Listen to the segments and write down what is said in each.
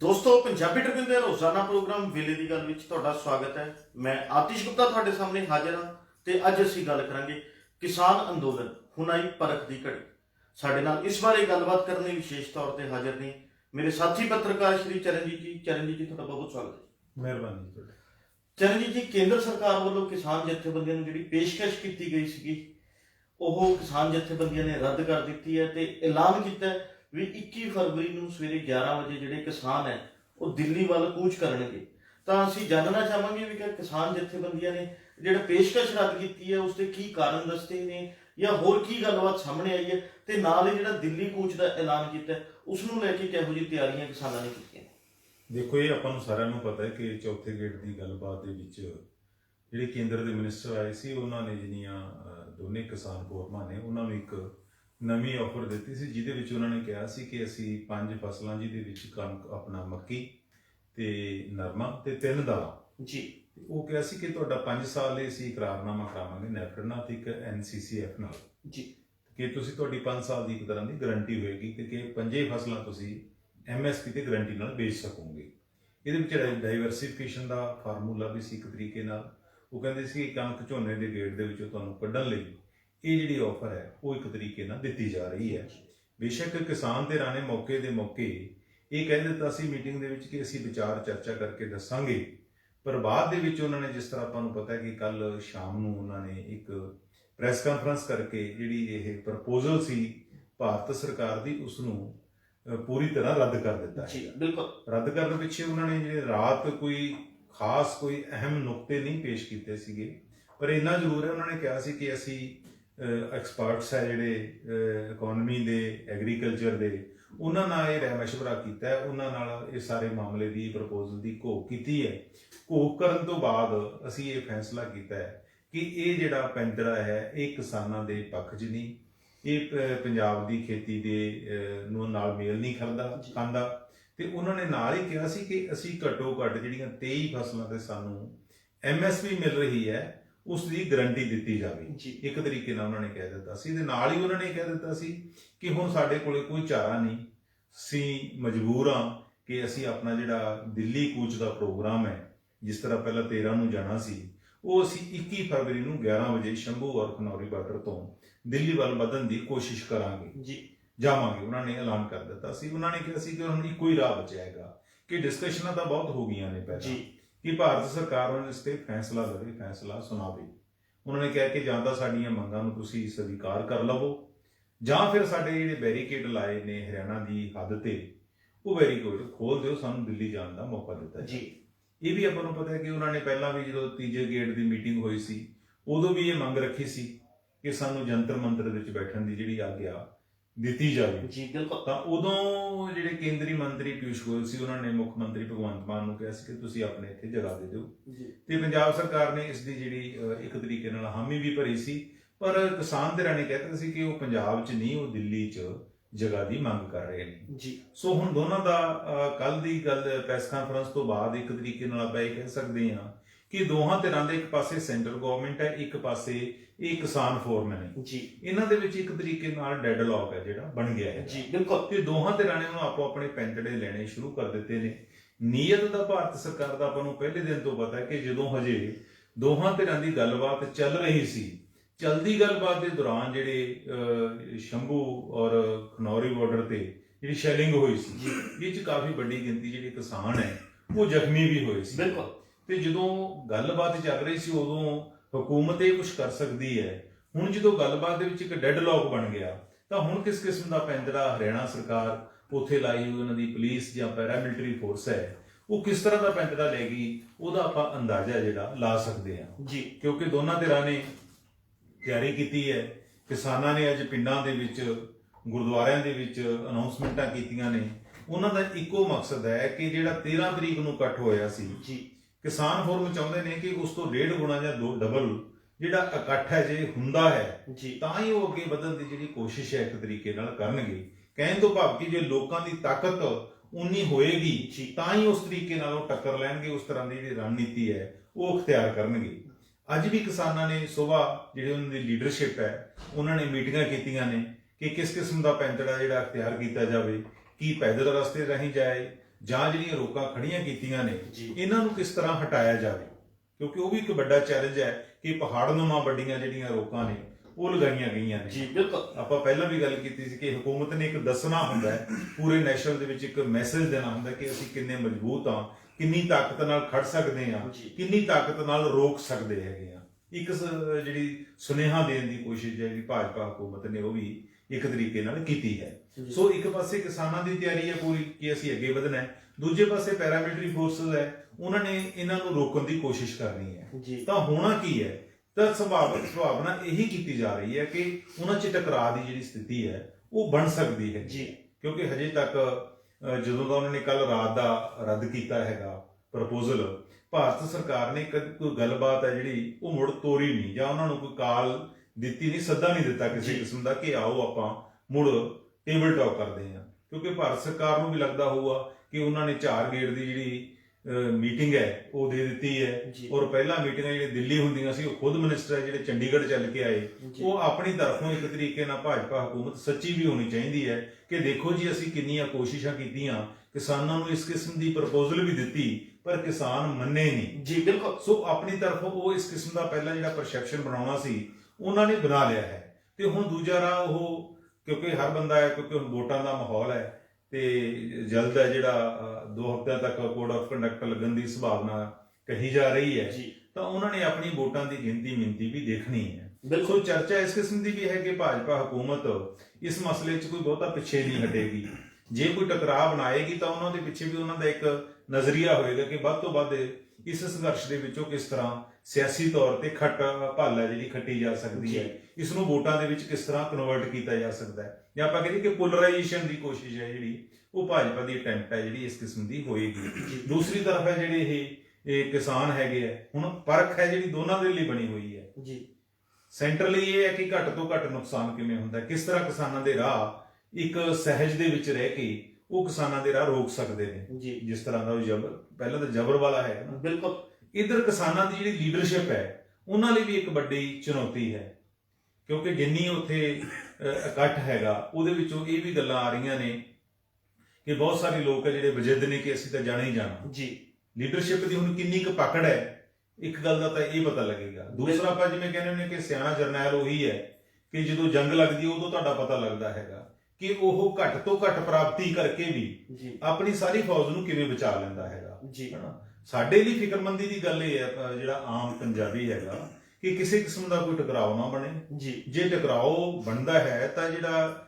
ਦੋਸਤੋ ਪੰਜਾਬੀ ਟ੍ਰਿਬਿਊਨ ਦੇ ਰੋਜ਼ਾਨਾ ਪ੍ਰੋਗਰਾਮ ਵੇਲੇ ਦੀ ਗੱਲ ਵਿੱਚ ਤੁਹਾਡਾ ਸਵਾਗਤ ਹੈ। ਮੈਂ ਆਤਿਸ਼ ਗੁਪਤਾ ਤੁਹਾਡੇ ਸਾਹਮਣੇ ਹਾਜ਼ਰ ਹਾਂ ਤੇ ਅੱਜ ਅਸੀਂ ਗੱਲ ਕਰਾਂਗੇ ਕਿਸਾਨ ਅੰਦੋਲਨ ਹੁਣ ਆਈ ਪਰਖ ਦੀ ਘੜੀ। ਸਾਡੇ ਨਾਲ ਇਸ ਬਾਰੇ ਗੱਲਬਾਤ ਕਰਨ ਲਈ ਵਿਸ਼ੇਸ਼ ਤੌਰ ਤੇ ਹਾਜ਼ਰ ਨੇ ਮੇਰੇ ਸਾਥੀ ਪੱਤਰਕਾਰ ਸ਼੍ਰੀ ਚਰਨਜੀਤ ਜੀ। ਚਰਨਜੀਤ ਜੀ ਤੁਹਾਡਾ ਬਹੁਤ ਸਵਾਗਤ ਹੈ। ਮਿਹਰਬਾਨੀ ਤੁਹਾਡੀ। ਚਰਨਜੀਤ ਜੀ ਕੇਂਦਰ ਸਰਕਾਰ ਵੱਲੋਂ ਕਿਸਾਨ ਜਥੇਬੰਦੀਆਂ ਨੂੰ ਜਿਹੜੀ ਪੇਸ਼ਕਸ਼ ਕੀਤੀ ਗਈ ਸੀਗੀ ਉਹ ਕਿਸਾਨ ਜਥੇਬੰਦੀਆਂ ਨੇ ਰੱਦ ਕਰ ਦਿੱਤੀ ਹੈ ਤੇ ਐਲਾਨ ਕੀਤਾ ਹੈ। ਵੀ 21 ਫਰਵਰੀ ਨੂੰ ਸਵੇਰੇ 11 ਵਜੇ ਜਿਹੜੇ ਕਿਸਾਨ ਹੈ ਉਹ ਦਿੱਲੀ ਵੱਲ ਕੂਚ ਕਰਨਗੇ ਤਾਂ ਅਸੀਂ ਜਾਣਨਾ ਚਾਹਾਂਗੇ ਵੀ ਕਿ ਕਿਸਾਨ ਜਥੇਬੰਦੀਆਂ ਨੇ ਜਿਹੜਾ ਪੇਸ਼ਕਸ਼ ਰੱਦ ਕੀਤੀ ਹੈ ਉਸ ਦੇ ਕੀ ਕਾਰਨ ਦੱਸਦੇ ਨੇ ਜਾਂ ਹੋਰ ਕੀ ਗੱਲਬਾਤ ਸਾਹਮਣੇ ਆਈ ਹੈ ਤੇ ਨਾਲ ਹੀ ਜਿਹੜਾ ਦਿੱਲੀ ਕੂਚ ਦਾ ਐਲਾਨ ਕੀਤਾ ਹੈ, ਉਸ ਨੂੰ ਲੈ ਕੇ ਕਿਹੋ ਜਿਹੀ ਤਿਆਰੀਆਂ ਕਿਸਾਨਾਂ ਨੇ ਕੀਤੀਆਂ ਨੇ? ਦੇਖੋ ਇਹ ਆਪਾਂ ਨੂੰ ਸਾਰਿਆਂ ਨੂੰ ਪਤਾ ਹੈ ਕਿ ਚੌਥੇ ਗੇੜ ਦੀ ਗੱਲਬਾਤ ਦੇ ਵਿੱਚ ਜਿਹੜੇ ਕੇਂਦਰ ਦੇ ਮਿਨਿਸਟਰ ਆਏ ਸੀ ਉਹਨਾਂ ਨੇ ਜਿਹੜੀਆਂ ਦੋਨੇ ਕਿਸਾਨ ਫੋਰਮਾਂ ਨੇ ਉਹਨਾਂ ਨੂੰ ਇੱਕ ਨਵੀਂ ਆਫਰ ਦਿੱਤੀ ਸੀ ਜਿਹਦੇ ਵਿੱਚ ਉਹਨਾਂ ਨੇ ਕਿਹਾ ਸੀ ਕਿ ਅਸੀਂ ਪੰਜ ਫਸਲਾਂ ਜਿਹਦੇ ਵਿੱਚ ਕਣਕ ਆਪਣਾ ਮੱਕੀ ਤੇ ਨਰਮਾ ਤੇ ਤਿੰਨ ਦਾਲਾਂ। ਜੀ। ਉਹ ਕਿਹਾ ਸੀ ਕਿ ਤੁਹਾਡਾ 5 ਸਾਲ ਲਈ ਅਸੀਂ ਇਕਰਾਰਨਾਮਾ ਕਰਾਵਾਂਗੇ ਨੈਫਰਡ ਨਾਲ ਤੇ ਇੱਕ ਐਨਸੀਸੀਐਫ ਨਾਲ। ਜੀ। ਕਿ ਤੁਸੀਂ ਤੁਹਾਡੀ 5 ਸਾਲ ਦੀ ਇੱਕ ਤਰ੍ਹਾਂ ਦੀ ਗਾਰੰਟੀ ਹੋਏਗੀ ਕਿ ਕਿ ਪੰਜੇ ਫਸਲਾਂ ਤੁਸੀਂ ਐਮਐਸਪੀ ਤੇ ਗਾਰੰਟੀ ਨਾਲ ਵੇਚ ਸਕੋਗੇ। ਇਹਦੇ ਵਿੱਚ ਡਾਈਵਰਸਿਫਿਕੇਸ਼ਨ ਦਾ ਫਾਰਮੂਲਾ ਵੀ ਸੀ ਇੱਕ ਤਰੀਕੇ ਨਾਲ। ਉਹ ਕਹਿੰਦੇ ਸੀ ਕਿ ਕਣਕ ਝੋਨੇ ਦੇ ਗੇੜ ਦੇ ਵਿੱਚੋਂ ਤੁਹਾਨੂੰ ਕੱਢਣ ਲਈ ਇਹ ਜਿਹੜੀ ਆਫਰ ਹੈ ਉਹ ਇੱਕ ਤਰੀਕੇ ਨਾਲ ਦਿੱਤੀ ਜਾ ਰਹੀ ਹੈ। ਬੇਸ਼ੱਕ ਕਿਸਾਨ ਤੇ ਰਾਣੇ ਮੌਕੇ ਦੇ ਮੌਕੇ ਇਹ ਕਹਿ ਦਿੱਤਾ ਸੀ ਮੀਟਿੰਗ ਦੇ ਵਿੱਚ ਕਿ ਅਸੀਂ ਵਿਚਾਰ ਚਰਚਾ ਕਰਕੇ ਦੱਸਾਂਗੇ। ਪਰ ਬਾਅਦ ਦੇ ਵਿੱਚ ਉਹਨਾਂ ਨੇ ਜਿਸ ਤਰ੍ਹਾਂ ਆਪਾਂ ਨੂੰ ਪਤਾ ਹੈ ਕਿ ਕੱਲ ਸ਼ਾਮ ਨੂੰ ਉਹਨਾਂ ਨੇ ਇੱਕ ਪ੍ਰੈਸ ਕਾਨਫਰੰਸ ਕਰਕੇ ਜਿਹੜੀ ਇਹ ਪ੍ਰਪੋਜ਼ਲ ਸੀ ਭਾਰਤ ਸਰਕਾਰ ਦੀ ਉਸ ਨੂੰ ਪੂਰੀ ਤਰ੍ਹਾਂ ਰੱਦ ਕਰ ਦਿੱਤਾ ਜੀ ਬਿਲਕੁਲ। ਰੱਦ ਕਰਨ ਪਿੱਛੇ ਉਹਨਾਂ ਨੇ ਜਿਹੜੇ ਰਾਤ ਕੋਈ ਖਾਸ ਕੋਈ ਅਹਿਮ ਨੁਕਤੇ ਨਹੀਂ ਪੇਸ਼ ਕੀਤੇ ਸੀਗੇ। ਪਰ ਇੰਨਾ ਜ਼ਰੂਰ ਹੈ ਉਹਨਾਂ ਨੇ ਕਿਹਾ ਸੀ ਕਿ ਅਸੀਂ ਐਕਸਪਰਟਸ ਹੈ ਜਿਹੜੇ ਇਕਨੋਮੀ ਦੇ ਐਗਰੀਕਲਚਰ ਦੇ ਉਹਨਾਂ ਨਾਲ ਇਹ ਰਹਿ ਮਸ਼ਵਰਾ ਕੀਤਾ ਹੈ ਉਹਨਾਂ ਨਾਲ ਇਹ ਸਾਰੇ ਮਾਮਲੇ ਦੀ ਪ੍ਰਪੋਜ਼ਲ ਦੀ ਘੋਖ ਕੀਤੀ ਹੈ ਘੋਖ ਕਰਨ ਤੋਂ ਬਾਅਦ ਅਸੀਂ ਇਹ ਫੈਸਲਾ ਕੀਤਾ ਹੈ ਕਿ ਇਹ ਜਿਹੜਾ ਪੈਂਤੜਾ ਹੈ ਇਹ ਕਿਸਾਨਾਂ ਦੇ ਪੱਖ 'ਚ ਨਹੀਂ ਇਹ ਪੰਜਾਬ ਦੀ ਖੇਤੀ ਦੇ ਨੂੰ ਨਾਲ ਮੇਲ ਨਹੀਂ ਖਾਂਦਾ ਜੀ। ਖਾਂਦਾ ਤੇ ਉਹਨਾਂ ਨੇ ਨਾਲ ਹੀ ਕਿਹਾ ਸੀ ਕਿ ਅਸੀਂ ਘੱਟੋ ਘੱਟ ਜਿਹੜੀਆਂ 23 ਫਸਲਾਂ ਤੇ ਸਾਨੂੰ ਐਮਐਸਪੀ ਮਿਲ ਰਹੀ ਹੈ ਉਸ ਦੀ ਗਾਰੰਟੀ ਦਿੱਤੀ ਜਾਵੇ। ਇੱਕ ਤਰੀਕੇ ਨਾਲ ਉਹਨਾਂ ਨੇ ਕਹਿ ਦਿੱਤਾ ਸੀ ਤੇ ਨਾਲ ਹੀ ਉਹਨਾਂ ਨੇ ਕਹਿ ਦਿੱਤਾ ਸੀ ਕਿ ਹੁਣ ਸਾਡੇ ਕੋਲੇ ਕੋਈ ਚਾਰਾ ਨਹੀਂ। ਸੀ ਮਜਬੂਰ ਹਾਂ ਕਿ ਅਸੀਂ ਆਪਣਾ ਜਿਹੜਾ ਦਿੱਲੀ ਕੂਚ ਦਾ ਪ੍ਰੋਗਰਾਮ ਹੈ ਜਿਸ ਤਰ੍ਹਾਂ ਪਹਿਲਾਂ 13 ਨੂੰ ਜਾਣਾ ਸੀ ਉਹ ਅਸੀਂ 21 ਫਰਵਰੀ ਨੂੰ 11 ਵਜੇ ਸ਼ੰਭੂ ਔਰ ਖਨੌਰੀ ਬਾਰਡਰ ਤੋਂ ਦਿੱਲੀ ਵੱਲ ਵਧਣ ਦੀ ਕੋਸ਼ਿਸ਼ ਕਰਾਂਗੇ। ਜੀ। ਜਾਵਾਂਗੇ। ਉਹਨਾਂ ਨੇ ਐਲਾਨ ਕਰ ਦਿੱਤਾ ਸੀ। ਉਹਨਾਂ ਨੇ ਕਿਹਾ ਸੀ ਕਿ ਹੁਣ ਇੱਕੋ ਹੀ ਰਾਹ ਬਚਿਆ ਹੈਗਾ ਕਿ ਡਿਸਕਸ਼ਨਾਂ ਤਾਂ ਬਹੁਤ ਹੋ ਗਈਆਂ ਨੇ ਪਹਿਲਾਂ। ਜੀ ਕਿ ਭਾਰਤ ਸਰਕਾਰ ਨੂੰ ਇਸ ਤੇ ਫੈਸਲਾ ਲਵੇ ਫੈਸਲਾ ਸੁਣਾਵੇ। ਉਹਨਾਂ ਨੇ ਕਿਹਾ ਕਿ ਜਾਂ ਤਾਂ ਸਾਡੀਆਂ ਮੰਗਾਂ ਨੂੰ ਤੁਸੀਂ ਸਵੀਕਾਰ ਕਰ ਲਵੋ ਜਾਂ ਫਿਰ ਸਾਡੇ ਜਿਹੜੇ ਬੈਰੀਕੇਡ ਲਾਏ ਨੇ ਹਰਿਆਣਾ ਦੀ ਹੱਦ ਤੇ ਉਹ ਬੈਰੀਕੇਡ ਖੋਲ ਦਿਓ ਸਾਨੂੰ ਦਿੱਲੀ ਜਾਣ ਦਾ ਮੌਕਾ ਦਿੱਤਾ ਜੀ। ਇਹ ਵੀ ਆਪਾਂ ਨੂੰ ਪਤਾ ਹੈ ਕਿ ਉਹਨਾਂ ਨੇ ਪਹਿਲਾਂ ਵੀ ਜਦੋਂ ਤੀਜੇ ਗੇਟ ਦੀ ਮੀਟਿੰਗ ਹੋਈ ਸੀ ਉਦੋਂ ਵੀ ਇਹ ਮੰਗ ਰੱਖੀ ਸੀ ਕਿ ਸਾਨੂੰ ਜੰਤਰ ਮੰਤਰ ਵਿੱਚ ਬੈਠਣ ਦੀ ਜਿਹੜੀ ਆਗਿਆ ਦਿੱਤੀ ਜਾਵੇ। ਜੀ ਬਿਲਕੁਲ। ਤਾਂ ਉਦੋਂ ਜਿਹੜੇ ਕੇਂਦਰੀ ਮੰਤਰੀ ਪਿਊਸ਼ ਗੋਇਲ ਸੀ ਉਹਨਾਂ ਨੇ ਮੁੱਖ ਮੰਤਰੀ ਭਗਵੰਤ ਮਾਨ ਨੂੰ ਕਿਹਾ ਸੀ ਕਿ ਤੁਸੀਂ ਆਪਣੇ ਇੱਥੇ ਜਗ੍ਹਾ ਦੇ ਦਿਓ। ਜੀ। ਤੇ ਪੰਜਾਬ ਸਰਕਾਰ ਨੇ ਇਸ ਦੀ ਜਿਹੜੀ ਅਹ, ਇੱਕ ਤਰੀਕੇ ਨਾਲ ਹਾਮੀ ਵੀ ਭਰੀ ਸੀ ਪਰ ਕਿਸਾਨ ਦੇ ਰਾਣੇ ਕਹਿੰਦੇ ਸੀ ਕਿ ਉਹ ਪੰਜਾਬ 'ਚ ਨਹੀਂ ਉਹ ਦਿੱਲੀ 'ਚ ਜਗ੍ਹਾ ਦੀ ਮੰਗ ਕਰ ਰਹੇ ਨੇ। ਜੀ। ਸੋ ਹੁਣ ਦੋਨਾਂ ਦਾ ਕੱਲ ਦੀ ਗੱਲ ਪ੍ਰੈਸ ਕਾਨਫਰੰਸ ਤੋਂ ਬਾਅਦ ਇੱਕ ਤਰੀਕੇ ਨਾਲ ਆਪਾਂ ਇਹ ਕਹਿ ਸਕਦੇ ਹਾਂ ਕਿ ਦੋਹਾਂ ਧਿਰਾਂ ਦੇ ਇੱਕ ਪਾਸੇ ਸੈਂਟਰਲ ਗਵਰਨਮੈਂਟ ਹੈ ਇੱਕ ਪਾਸੇ ਇਹ ਕਿਸਾਨ ਫੋਰਮ ਨੇ ਜੀ। ਇਹਨਾਂ ਦੇ ਵਿੱਚ ਇੱਕ ਤਰੀਕੇ ਨਾਲ ਡੈਡਲੌਕ ਹੈ ਜਿਹੜਾ ਬਣ ਗਿਆ ਹੈ। ਜੀ ਬਿਲਕੁਲ। ਤੇ ਦੋਹਾਂ ਧਿਰਾਂ ਨੇ ਉਹਨੂੰ ਆਪੋ ਆਪਣੇ ਪੈਂਤੜੇ ਲੈਣੇ ਸ਼ੁਰੂ ਕਰ ਦਿੱਤੇ ਨੇ। ਨੀਅਤ ਦਾ ਭਾਰਤ ਸਰਕਾਰ ਦਾ ਆਪਾਂ ਨੂੰ ਪਹਿਲੇ ਦਿਨ ਤੋਂ ਪਤਾ ਹੈ ਕਿ ਜਦੋਂ ਹਜੇ ਦੋਹਾਂ ਧਿਰਾਂ ਦੀ ਗੱਲਬਾਤ ਚੱਲ ਰਹੀ ਸੀ ਚਲਦੀ ਗੱਲਬਾਤ ਦੇ ਦੌਰਾਨ ਜਿਹੜੇ ਸ਼ੰਭੂ ਔਰ ਖਨੌਰੀ ਬਾਰਡਰ ਤੇ ਜਿਹੜੀ ਸ਼ੈਲਿੰਗ ਹੋਈ ਸੀ ਜੀ। ਇਹ ਚ ਕਾਫੀ ਵੱਡੀ ਗਿਣਤੀ ਜਿਹੜੇ ਕਿਸਾਨ ਹੈ ਉਹ ਜ਼ਖਮੀ ਵੀ ਹੋਏ ਸੀ। ਬਿਲਕੁਲ। ਤੇ ਜਦੋਂ ਗੱਲਬਾਤ ਚੱਲ ਰਹੀ ਸੀ ਉਦੋਂ ਹਕੂਮਤ ਇਹ ਕੁਝ ਕਰ ਸਕਦੀ ਹੈ। ਹੁਣ ਜਦੋਂ ਗੱਲਬਾਤ ਦੇ ਵਿੱਚ ਇੱਕ ਡੈਡਲੌਕ ਬਣ ਗਿਆ ਤਾਂ ਹੁਣ ਕਿਸ ਕਿਸਮ ਦਾ ਪੈਂਦੜਾ ਹਰਿਆਣਾ ਸਰਕਾਰ ਉੱਥੇ ਲਾਈ ਹੋਈ ਉਹਨਾਂ ਦੀ ਪੁਲਿਸ ਜਾਂ ਪੈਰਾਮਿਲਟਰੀ ਫੋਰਸ ਹੈ ਉਹ ਕਿਸ ਤਰ੍ਹਾਂ ਦਾ ਪੈਂਦੜਾ ਲੈਗੀ ਉਹਦਾ ਆਪਾਂ ਅੰਦਾਜ਼ਾ ਜਿਹੜਾ ਲਾ ਸਕਦੇ ਹਾਂ। ਜੀ। ਕਿਉਂਕਿ ਦੋਨਾਂ ਧਿਰਾਂ ਨੇ ਤਿਆਰੀ ਕੀਤੀ ਹੈ। ਕਿਸਾਨਾਂ ਨੇ ਅੱਜ ਪਿੰਡਾਂ ਦੇ ਵਿੱਚ ਗੁਰਦੁਆਰਿਆਂ ਦੇ ਵਿੱਚ ਅਨਾਉਂਸਮੈਂਟਾਂ ਕੀਤੀਆਂ ਨੇ। ਉਹਨਾਂ ਦਾ ਇੱਕੋ ਮਕਸਦ ਹੈ ਕਿ ਜਿਹੜਾ 13 ਤਰੀਕ ਨੂੰ ਇਕੱਠ ਹੋਇਆ ਸੀ ਜੀ। ਕਿਸਾਨ ਫੋਰਮ ਚਾਹੁੰਦੇ ਨੇ ਕਿ ਉਸ ਤੋਂ ਡੇਢ ਗੁਣਾ ਜਾਂ ਦੋ ਡਬਲ ਜਿਹੜਾ ਇਕੱਠ ਹੈ ਜੇ ਹੁੰਦਾ ਹੈ ਤਾਂ ਹੀ ਉਹ ਅੱਗੇ ਵਧਣ ਦੀ ਜਿਹੜੀ ਕੋਸ਼ਿਸ਼ ਹੈ ਇੱਕ ਤਰੀਕੇ ਨਾਲ ਕਰਨਗੇ। ਕਹਿਣ ਤੋਂ ਭਾਵ ਕਿ ਜੇ ਲੋਕਾਂ ਦੀ ਤਾਕਤ ਉਨੀ ਹੋਏਗੀ। ਤਾਂ ਹੀ ਉਸ ਤਰੀਕੇ ਨਾਲ ਉਹ ਟੱਕਰ ਲੈਣਗੇ ਉਸ ਤਰ੍ਹਾਂ ਦੀ ਜਿਹੜੀ ਰਣਨੀਤੀ ਹੈ ਉਹ ਅਖਤਿਆਰ ਕਰਨਗੇ। ਅੱਜ ਵੀ ਕਿਸਾਨਾਂ ਨੇ ਸਵੇਰ ਜਿਹੜੇ ਉਹਨਾਂ ਦੀ ਲੀਡਰਸ਼ਿਪ ਹੈ ਉਹਨਾਂ ਨੇ ਮੀਟਿੰਗਾਂ ਕੀਤੀਆਂ ਨੇ ਕਿ ਕਿਸ ਕਿਸਮ ਦਾ ਪੈਂਤੜਾ ਜਿਹੜਾ ਅਖਤਿਆਰ ਕੀਤਾ ਜਾਵੇ ਕੀ ਪੈਦਲ ਰਸਤੇ ਰਾਹੀਂ ਜਾਏ ਜਾਂ ਜਿਹੜੀਆਂ ਰੋਕਾਂ ਖੜੀਆਂ ਕੀਤੀਆਂ ਨੇ ਜੀ। ਇਹਨਾਂ ਨੂੰ ਕਿਸ ਤਰ੍ਹਾਂ ਹਟਾਇਆ ਜਾਵੇ? ਕਿਉਂਕਿ ਉਹ ਵੀ ਇੱਕ ਵੱਡਾ ਚੈਲੰਜ ਹੈ ਕਿ ਪਹਾੜਨੁਮਾ ਵੱਡੀਆਂ ਜਿਹੜੀਆਂ ਰੋਕਾਂ ਨੇ ਉਹ ਲਗਾਈਆਂ ਗਈਆਂ ਨੇ। ਜੀ ਬਿਲਕੁਲ। ਆਪਾਂ ਪਹਿਲਾਂ ਵੀ ਗੱਲ ਕੀਤੀ ਸੀ ਕਿ ਹਕੂਮਤ ਨੇ ਇੱਕ ਦੱਸਣਾ ਹੁੰਦਾ ਹੈ ਪੂਰੇ ਨੈਸ਼ਨਲ ਦੇ ਵਿੱਚ ਇੱਕ ਮੈਸੇਜ ਦੇਣਾ ਹੁੰਦਾ ਕਿ ਅਸੀਂ ਕਿੰਨੇ ਮਜ਼ਬੂਤ ਹਾਂ ਕਿੰਨੀ ਤਾਕਤ ਨਾਲ ਖੜ ਸਕਦੇ ਹਾਂ ਜੀ। ਕਿੰਨੀ ਤਾਕਤ ਨਾਲ ਰੋਕ ਸਕਦੇ ਹੈਗੇ ਆ ਇੱਕ ਸ- ਜਿਹੜੀ ਸੁਨੇਹਾ ਦੇਣ ਦੀ ਕੋਸ਼ਿਸ਼ ਹੈ ਜਿਹੜੀ ਭਾਜਪਾ ਹਕੂਮਤ ਨੇ ਉਹ ਵੀ ਇੱਕ ਤਰੀਕੇ ਨਾਲ ਕੀਤੀ ਹੈ। ਸੋ ਇੱਕ ਪਾਸੇ ਕਿਸਾਨਾਂ ਦੀ ਤਿਆਰੀ ਹੈ ਪੂਰੀ ਕਿ ਅਸੀਂ ਅੱਗੇ ਵਧਣਾ ਹੈ। ਦੂਜੇ ਪਾਸੇ ਪੈਰਾਮਿਲਟਰੀ ਫੋਰਸਸ ਹੈ ਉਹਨਾਂ ਨੇ ਇਹਨਾਂ ਨੂੰ ਰੋਕਣ ਦੀ ਕੋਸ਼ਿਸ਼ ਕਰਨੀ ਹੈ। ਤਾਂ ਹੋਣਾ ਕੀ ਹੈ? ਤਾਂ ਸੁਭਾਵਿਕ ਸੁਭਾਵਨਾ ਇਹੀ ਕੀਤੀ ਜਾ ਰਹੀ ਹੈ ਕਿ ਉਹਨਾਂ 'ਚ ਟਕਰਾਅ ਦੀ ਜਿਹੜੀ ਸਥਿਤੀ ਹੈ ਉਹ ਬਣ ਸਕਦੀ ਹੈ। ਜੀ। ਕਿਉਂਕਿ ਹਜੇ ਤੱਕ ਜਦੋਂ ਦਾ ਉਹਨਾਂ ਨੇ ਕੱਲ ਰਾਤ ਦਾ ਰੱਦ ਕੀਤਾ ਹੈਗਾ ਪ੍ਰਪੋਜ਼ਲ ਭਾਰਤ ਸਰਕਾਰ ਨੇ ਕਦੇ ਕੋਈ ਗੱਲਬਾਤ ਹੈ ਜਿਹੜੀ ਉਹ ਮੁੜ ਤੋਰੀ ਨਹੀਂ ਜਾਂ ਉਹਨਾਂ ਨੂੰ ਕੋਈ ਕਾਲ ਦਿੱਤੀ ਨਹੀਂ ਸੱਦਾ ਨਹੀਂ ਦਿੱਤਾ ਕਿਸੇ। ਕਿਸਮ ਦਾ ਕਿ ਆਓ ਆਪਾਂ ਮੁੜ ਟੇਬਲ ਟਾਕ ਕਰਦੇ ਹਾਂ ਕਿਉਂਕਿ ਭਾਰਤ ਸਰਕਾਰ ਨੂੰ ਵੀ ਲੱਗਦਾ ਹੋਊਗਾ ਕਿ ਉਹਨਾਂ ਨੇ ਝਾਰ ਗੇਟ ਦੀ ਜਿਹੜੀ ਮੀਟਿੰਗ ਹੈ ਉਹ ਦੇ ਦਿੱਤੀ ਹੈ। ਔਰ ਪਹਿਲਾਂ ਮੀਟਿੰਗਾਂ ਜਿਹੜੀਆਂ ਦਿੱਲੀ ਹੁੰਦੀਆਂ ਸੀ ਉਹ ਖੁਦ ਮਿਨਿਸਟਰ ਜਿਹੜੇ ਚੰਡੀਗੜ੍ਹ ਚੱਲ ਕੇ ਆਏ। ਉਹ ਆਪਣੀ ਤਰਫੋਂ ਇੱਕ ਤਰੀਕੇ ਨਾਲ ਭਾਜਪਾ ਹਕੂਮਤ ਸੱਚੀ ਵੀ ਹੋਣੀ ਚਾਹੀਦੀ ਹੈ ਕਿ ਦੇਖੋ ਜੀ ਅਸੀਂ ਕਿੰਨੀਆਂ ਕੋਸ਼ਿਸ਼ਾਂ ਕੀਤੀਆਂ। ਕਿਸਾਨਾਂ ਨੂੰ ਇਸ ਕਿਸਮ ਦੀ ਪ੍ਰਪੋਜ਼ਲ ਵੀ ਦਿੱਤੀ ਪਰ ਕਿਸਾਨ ਮੰਨੇ ਨਹੀਂ। ਜੀ ਬਿਲਕੁਲ। ਸੋ ਆਪਣੀ ਤਰਫੋਂ ਉਹ ਇਸ ਕਿਸਮ ਦਾ ਪਹਿਲਾਂ ਜਿਹੜਾ ਪਰਸੈਪਸ਼ਨ ਬਣਾਉਣਾ ਸੀ ਉਹਨਾਂ ਨੇ ਬਣਾ ਲਿਆ ਹੈ। ਤੇ ਹੁਣ ਦੂਜਾ ਰਾਹ ਉਹ ਕਿਉਂਕਿ ਹਰ ਬੰਦਾ ਹੈ ਕਿਉਂਕਿ ਹੁਣ ਵੋਟਾਂ ਦਾ ਮਾਹੌਲ ਹੈ ਤੇ ਜਲਦ ਹੈ ਜਿਹੜਾ ਦੋ ਹਫ਼ਤਿਆਂ ਤੱਕ ਕੋਡ ਆਫ ਕੰਡਕਟ ਲੱਗਣ ਦੀ ਸੰਭਾਵਨਾ ਕਹੀ ਜਾ ਰਹੀ ਹੈ। ਜੀ। ਤਾਂ ਉਹਨਾਂ ਨੇ ਆਪਣੀ ਵੋਟਾਂ ਦੀ ਗਿਣਤੀ ਮਿੰਤੀ ਵੀ ਦੇਖਣੀ ਹੈ। ਬਿਲਕੁਲ। ਚਰਚਾ ਇਸ ਕਿਸਮ ਦੀ ਵੀ ਹੈ ਕਿ ਭਾਜਪਾ ਹਕੂਮਤ ਇਸ ਮਸਲੇ 'ਚ ਕੋਈ ਬਹੁਤਾ ਪਿੱਛੇ ਨਹੀਂ ਹਟੇਗੀ। ਜੇ ਕੋਈ ਟਕਰਾਅ ਬਣਾਏਗੀ ਤਾਂ ਉਹਨਾਂ ਦੇ ਪਿੱਛੇ ਵੀ ਉਹਨਾਂ ਦਾ ਇੱਕ ਨਜ਼ਰੀਆ ਹੋਏਗਾ ਕਿ ਵੱਧ ਤੋਂ ਵੱਧ ਇਸ ਸੰਘਰਸ਼ ਦੇ ਵਿੱਚੋਂ ਕਿਸ ਤਰ੍ਹਾਂ ਸਿਆਸੀ ਤੌਰ ਤੇ ਖੱਟ ਭੱਲ ਹੈ ਜਿਹੜੀ ਖੱਟੀ ਜਾ ਸਕਦੀ ਹੈ ਇਸ ਨੂੰ ਵੋਟਾਂ ਦੇ ਵਿੱਚ ਕਿਸ ਤਰ੍ਹਾਂ ਕਨਵਰਟ ਕੀਤਾ ਜਾ ਸਕਦਾ ਹੈ? ਜਾਂ ਆਪਾਂ ਕਹਿੰਦੇ ਕਿ ਪੋਲਰਾਈਜੇਸ਼ਨ ਦੀ ਕੋਸ਼ਿਸ਼ ਹੈ ਜਿਹੜੀ ਉਹ ਭਾਜਪਾ ਦੀ ਅਟੈਂਪਟ ਹੈ ਜਿਹੜੀ ਇਸ ਕਿਸਮ ਦੀ ਹੋਏਗੀ। ਦੂਸਰੀ ਤਰਫ ਹੈ ਜਿਹੜੇ ਇਹ ਇਹ ਕਿਸਾਨ ਹੈਗੇ ਆ ਹੁਣ ਪਰਖ ਹੈ ਜਿਹੜੀ ਦੋਨਾਂ ਦੇ ਲਈ ਬਣੀ ਹੋਈ ਹੈ। ਜੀ। ਸੈਂਟਰਲੀ ਇਹ ਹੈ ਕਿ ਘੱਟ ਤੋਂ ਘੱਟ ਨੁਕਸਾਨ ਕਿਵੇਂ ਹੁੰਦਾ ਕਿਸ ਤਰ੍ਹਾਂ ਕਿਸਾਨਾਂ ਦੇ ਰਾਹ ਇੱਕ ਸਹਿਜ ਦੇ ਵਿੱਚ ਰਹਿ ਕੇ ਉਹ ਕਿਸਾਨਾਂ ਦੇ ਰਾਹ ਰੋਕ ਸਕਦੇ ਨੇ। ਜੀ। ਜਿਸ ਤਰ੍ਹਾਂ ਦਾ ਉਹ ਜਬਰ ਪਹਿਲਾਂ ਤਾਂ ਜਬਰ ਵਾਲਾ ਹੈ ਨਾ। ਬਿਲਕੁਲ। ਇਧਰ ਕਿਸਾਨਾਂ ਦੀ ਜਿਹੜੀ ਲੀਡਰਸ਼ਿਪ ਹੈ ਉਹਨਾਂ ਲਈ ਵੀ ਇੱਕ ਵੱਡੀ ਚੁਣੌਤੀ ਹੈ। ਕਿਉਂਕਿ ਜਿੰਨੀ ਉੱਥੇ ਇਕੱਠ ਹੈਗਾ ਉਹਦੇ ਵਿੱਚੋਂ ਇਹ ਵੀ ਗੱਲਾਂ ਆ ਰਹੀਆਂ ਨੇ ਕਿ ਬਹੁਤ ਸਾਰੇ ਲੋਕ ਹੈ ਜਿਹੜੇ ਵਜਿੱਦ ਨੇ ਕਿ ਅਸੀਂ ਤਾਂ ਜਾਣਾ ਹੀ ਜਾਣਾ। ਜੀ। ਲੀਡਰਸ਼ਿਪ ਦੀ ਹੁਣ ਕਿੰਨੀ ਕੁ ਪਕੜ ਹੈ ਇੱਕ ਗੱਲ ਦਾ ਤਾਂ ਇਹ ਪਤਾ ਲੱਗੇਗਾ। ਦੂਸਰਾ ਆਪਾਂ ਜਿਵੇਂ ਕਹਿੰਦੇ ਹੁੰਦੇ ਕਿ ਸਿਆਣਾ ਜਰਨੈਲ ਉਹੀ ਹੈ ਕਿ ਜਦੋਂ ਜੰਗ ਲੱਗਦੀ ਉਦੋਂ ਤੁਹਾਡਾ ਪਤਾ ਲੱਗਦਾ ਹੈਗਾ। ਕਿ ਉਹ ਘੱਟ ਤੋਂ ਘੱਟ ਪ੍ਰਾਪਤੀ ਕਰਕੇ ਵੀ ਆਪਣੀ ਸਾਰੀ ਫੌਜ ਨੂੰ ਕਿਵੇਂ ਬਚਾ ਲੈਂਦਾ ਹੈਗਾ। ਜੀ। ਹਨਾ? ਸਾਡੇ ਲਈ ਫਿਕਰਮੰਦੀ ਦੀ ਗੱਲ ਇਹ ਹੈ ਜਿਹੜਾ ਆਮ ਪੰਜਾਬੀ ਹੈਗਾ ਕਿ ਕਿਸੇ ਕਿਸਮ ਦਾ ਕੋਈ ਟਕਰਾਅ ਨਾ ਬਣੇ। ਜੀ। ਜੇ ਟਕਰਾਓ ਬਣਦਾ ਹੈ ਤਾਂ ਜਿਹੜਾ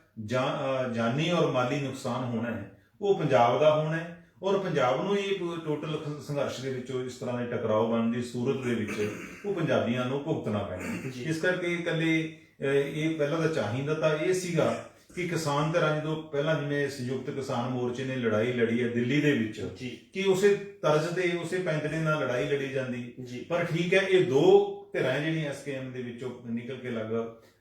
ਜਾਨੀ ਔਰ ਮਾਲੀ ਨੁਕਸਾਨ ਹੋਣਾ ਹੈ ਉਹ ਪੰਜਾਬ ਦਾ ਹੋਣਾ ਹੈ। ਔਰ ਪੰਜਾਬ ਨੂੰ ਇਹ ਟੋਟਲ ਸੰਘਰਸ਼ ਦੇ ਵਿੱਚੋਂ ਇਸ ਤਰ੍ਹਾਂ ਦੇ ਟਕਰਾਅ ਬਣਨ ਦੀ ਸੂਰਤ ਦੇ ਵਿੱਚ ਉਹ ਪੰਜਾਬੀਆਂ ਨੂੰ ਭੁਗਤਣਾ ਪੈਣਾ ਇਸ ਕਰਕੇ ਇਕੱਲੇ ਇਹ ਪਹਿਲਾਂ ਤਾਂ ਚਾਹੀਦਾ ਤਾਂ ਇਹ ਸੀਗਾ ਕਿ ਕਿਸਾਨ ਧਿਰਾਂ ਜਦੋਂ ਪਹਿਲਾਂ ਜਿਵੇਂ ਸੰਯੁਕਤ ਕਿਸਾਨ ਮੋਰਚੇ ਨੇ ਲੜਾਈ ਲੜੀ ਹੈ ਦਿੱਲੀ ਦੇ ਵਿੱਚ ਜੀ। ਕਿ ਉਸੇ ਤਰਜ਼ ਤੇ ਉਸੇ ਪੈਂਤੜੇ ਨਾਲ ਲੜਾਈ ਲੜੀ ਜਾਂਦੀ? ਪਰ ਠੀਕ ਹੈ ਇਹ ਦੋ ਧਿਰਾਂ ਜਿਹੜੀਆਂ ਐਸਕੇਐਮ ਦੇ ਵਿੱਚੋਂ ਨਿਕਲ ਕੇ ਲੱਗ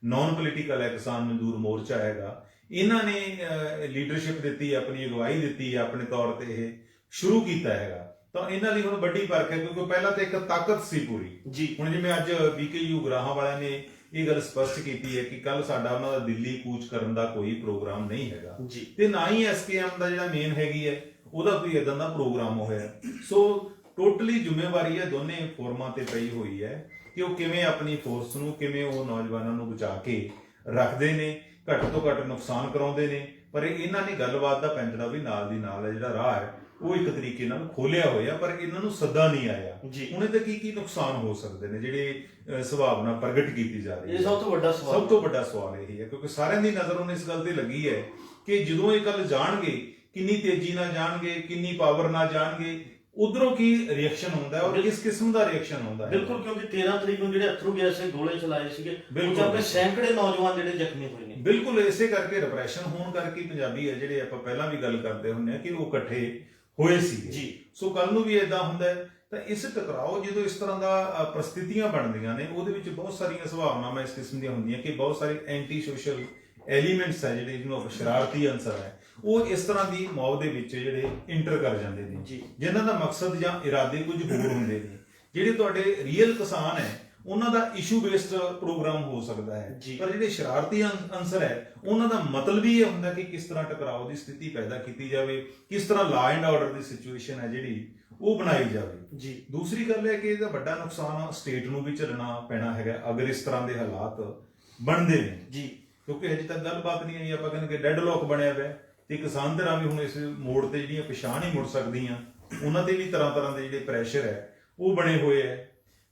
ਨਾਨ ਪੋਲੀਟੀਕਲ ਹੈ ਕਿਸਾਨ ਮਜ਼ਦੂਰ ਮੋਰਚਾ ਹੈਗਾ। ਇਹਨਾਂ ਨੇ ਲੀਡਰਸ਼ਿਪ ਦਿੱਤੀ ਆਪਣੀ ਅਗਵਾਈ ਦਿੱਤੀ ਆਪਣੇ ਤੌਰ ਤੇ ਇਹ ਸ਼ੁਰੂ ਕੀਤਾ ਹੈਗਾ। ਤਾਂ ਇਹਨਾਂ ਲਈ ਹੁਣ ਵੱਡੀ ਫ਼ਰਕ ਹੈ ਕਿਉਂਕਿ ਪਹਿਲਾਂ ਤਾਂ ਇੱਕ ਤਾਕਤ ਸੀ ਪੂਰੀ। ਜੀ। ਹੁਣ ਜਿਵੇਂ ਅੱਜ ਬੀਕੇਯੂ ਗਰਾਹਾਂ ਵਾਲਿਆਂ ਨੇ ਇਹ ਗੱਲ ਸਪਸ਼ਟ ਕੀਤੀ ਹੈ ਕਿ ਕੱਲ ਸਾਡਾ ਉਹਨਾਂ ਦਾ ਦਿੱਲੀ ਕੂਚ ਕਰਨ ਦਾ ਕੋਈ ਪ੍ਰੋਗਰਾਮ ਨਹੀਂ ਹੈਗਾ। ਜੀ। ਤੇ ਨਾ ਹੀ ਐਸਕੇਐਮ ਦਾ ਜਿਹੜਾ ਮੇਨ ਹੈਗੀ ਹੈ ਉਹਦਾ ਕੋਈ ਇਦਾਂ ਦਾ ਪ੍ਰੋਗਰਾਮ ਹੋਇਆ। ਸੋ ਟੋਟਲੀ ਜ਼ਿੰਮੇਵਾਰੀ ਹੈ ਦੋਨੇ ਫੋਰਮਾਂ ਤੇ ਪਈ ਹੋਈ ਹੈ ਕਿ ਉਹ ਕਿਵੇਂ ਆਪਣੀ ਫੋਰਸ ਨੂੰ ਕਿਵੇਂ ਉਹ ਨੌਜਵਾਨਾਂ ਨੂੰ ਬਚਾ ਕੇ ਰੱਖਦੇ ਨੇ ਘੱਟ ਤੋਂ ਘੱਟ ਨੁਕਸਾਨ ਕਰਾਉਂਦੇ ਨੇ। ਪਰ ਇਹ- ਇਹਨਾਂ ਨੇ ਗੱਲਬਾਤ ਦਾ ਪੈਂਚੜਾ ਵੀ ਨਾਲ ਦੀ ਨਾਲ ਹੈ ਜਿਹੜਾ ਰਾਹ ਹੈ ਉਹ ਇੱਕ ਤਰੀਕੇ ਨਾਲ ਖੋਲਿਆ ਹੋਇਆ ਪਰ ਇਹਨਾਂ ਨੂੰ ਸੱਦਾ ਨਹੀਂ ਆਇਆ। ਜੀ। ਹੁਣ ਇਹਦੇ ਕੀ ਕੀ ਨੁਕਸਾਨ ਹੋ ਸਕਦੇ ਨੇ ਜਿਹੜੇ ਅਹ, ਸੁਭਾਵਨਾ ਪ੍ਰਗਟ ਕੀਤੀ ਜਾ ਰਹੀ ਇਹ ਸਭ ਤੋਂ ਵੱਡਾ ਸਵਾਲ ਸਭ ਤੋਂ ਵੱਡਾ ਸਵਾਲ ਇਹ ਹੈ ਕਿਉਂਕਿ ਸਾਰਿਆਂ ਦੀ ਨਜ਼ਰ ਹੁਣ ਇਸ ਗੱਲ ਤੇ ਲੱਗੀ ਹੈ ਕਿ ਜਦੋਂ ਇਹ ਕੱਲ ਜਾਣਗੇ ਕਿੰਨੀ ਤੇਜ਼ੀ ਨਾਲ ਜਾਣਗੇ ਕਿੰਨੀ ਪਾਵਰ ਨਾਲ ਜਾਣਗੇ ਉਧਰੋਂ ਕੀ ਰਿਐਕਸ਼ਨ ਹੁੰਦਾ ਹੈ ਔਰ ਕਿਸ ਕਿਸਮ ਦਾ ਰਿਐਕਸ਼ਨ ਹੁੰਦਾ ਹੈ? ਬਿਲਕੁਲ ਕਿਉਂਕਿ 13 ਤਰੀਕ ਨੂੰ ਜਿਹੜੇ ਅਥਰੂ ਗੈਸ ਦੇ ਗੋਲੇ ਚਲਾਏ ਸੀਗੇ ਉਹ ਬਿਲਕੁਲ। ਚ ਆਪਣੇ ਸੈਂਕੜੇ ਨੌਜਵਾਨ ਜਿਹੜੇ ਜ਼ਖਮੀ ਹੋਏ ਨੇ। ਬਿਲਕੁਲ ਇਸੇ ਕਰਕੇ ਰਿਪਰੈਸ਼ਨ ਹੋਣ ਕਰਕੇ ਪੰਜਾਬੀ ਹੈ ਜਿਹੜੇ ਆਪਾਂ ਪਹਿਲਾਂ ਵੀ ਗੱਲ ਕਰਦੇ ਹੁੰਦੇ ਆ ਕਿ ਉਹ ਇਕੱਠੇ ਹੋਏ ਸੀਗੇ ਜੀ। ਸੋ ਕੱਲ ਨੂੰ ਵੀ ਇਦਾਂ ਹੁੰਦਾ ਹੈ। ਤਾਂ ਇਸ ਟਕਰਾਓ ਜਦੋਂ ਇਸ ਤਰ੍ਹਾਂ ਦਾ ਪ੍ਰਸਥਿਤੀਆਂ ਬਣਦੀਆਂ ਨੇ ਉਹਦੇ ਵਿੱਚ ਬਹੁਤ ਸਾਰੀਆਂ ਸੰਭਾਵਨਾਵਾਂ ਇਸ ਕਿਸਮ ਦੀਆਂ ਹੁੰਦੀਆਂ ਕਿ ਬਹੁਤ ਸਾਰੇ ਐਂਟੀ ਸੋਸ਼ਲ ਐਲੀਮੈਂਟਸ ਹੈ ਜਿਹੜੇ ਜਿਹਨੂੰ ਆਪਾਂ ਸ਼ਰਾਰਤੀ ਅੰਸਰ ਹੈ। ਉਹ ਇਸ ਤਰ੍ਹਾਂ ਦੀ ਮੌਤ ਦੇ ਵਿੱਚ ਜਿਹੜੇ ਇੰਟਰ ਕਰ ਜਾਂਦੇ ਨੇ। ਜਿਨ੍ਹਾਂ ਦਾ ਮਕਸਦ ਜਾਂ ਇਰਾਦੇ ਕੁਝ ਹੋਰ ਹੁੰਦੇ ਨੇ। ਜਿਹੜੇ ਤੁਹਾਡੇ ਰੀਅਲ ਕਿਸਾਨ ਹੈ ਉਹਨਾਂ ਦਾ ਇਸ਼ੂ ਬੇਸਡ ਪ੍ਰੋਗਰਾਮ ਹੋ ਸਕਦਾ ਹੈ। ਪਰ ਜਿਹੜੇ ਸ਼ਰਾਰਤੀ ਅੰ- ਅੰਸਰ ਹੈ ਉਹਨਾਂ ਦਾ ਮਤਲਬ ਹੀ ਇਹ ਹੁੰਦਾ ਕਿ ਕਿਸ ਤਰ੍ਹਾਂ ਟਕਰਾਓ ਦੀ ਸਥਿਤੀ ਪੈਦਾ ਕੀਤੀ ਜਾਵੇ ਕਿਸ ਤਰ੍ਹਾਂ law and order the situation ਹੈ ਜਿਹੜੀ ਉਹ ਬਣਾਈ ਜਾਵੇ। ਜੀ। ਦੂਸਰੀ ਗੱਲ ਹੈ ਕਿ ਇਹਦਾ ਵੱਡਾ ਨੁਕਸਾਨ ਸਟੇਟ ਨੂੰ ਵੀ ਝੱਲਣਾ ਪੈਣਾ ਹੈਗਾ ਅਗਰ ਇਸ ਤਰ੍ਹਾਂ ਦੇ ਹਾਲਾਤ ਬਣਦੇ ਨੇ। ਜੀ। ਕਿਉਂਕਿ ਹਜੇ ਤੱਕ ਗੱਲਬਾਤ ਨਹੀਂ ਆਈ ਆਪਾਂ ਕਹਿੰਦੇ ਕਿ ਡੈਡ ਲੋਕ ਬਣਿਆ ਹੋਇਆ ਤੇ ਕਿਸਾਨ ਧਿਰਾਂ ਵੀ ਹੁਣ ਇਸ ਮੋੜ ਤੇ ਜਿਹੜੀਆਂ ਪਛਾਣ ਹੀ ਮੁੜ ਸਕਦੀਆਂ ਉਹਨਾਂ ਤੇ ਵੀ ਤਰ੍ਹਾਂ ਤਰ੍ਹਾਂ ਦੇ ਜਿਹੜੇ ਪ੍ਰੈਸ਼ਰ ਹੈ ਉਹ ਬਣੇ ਹੋਏ ਹੈ।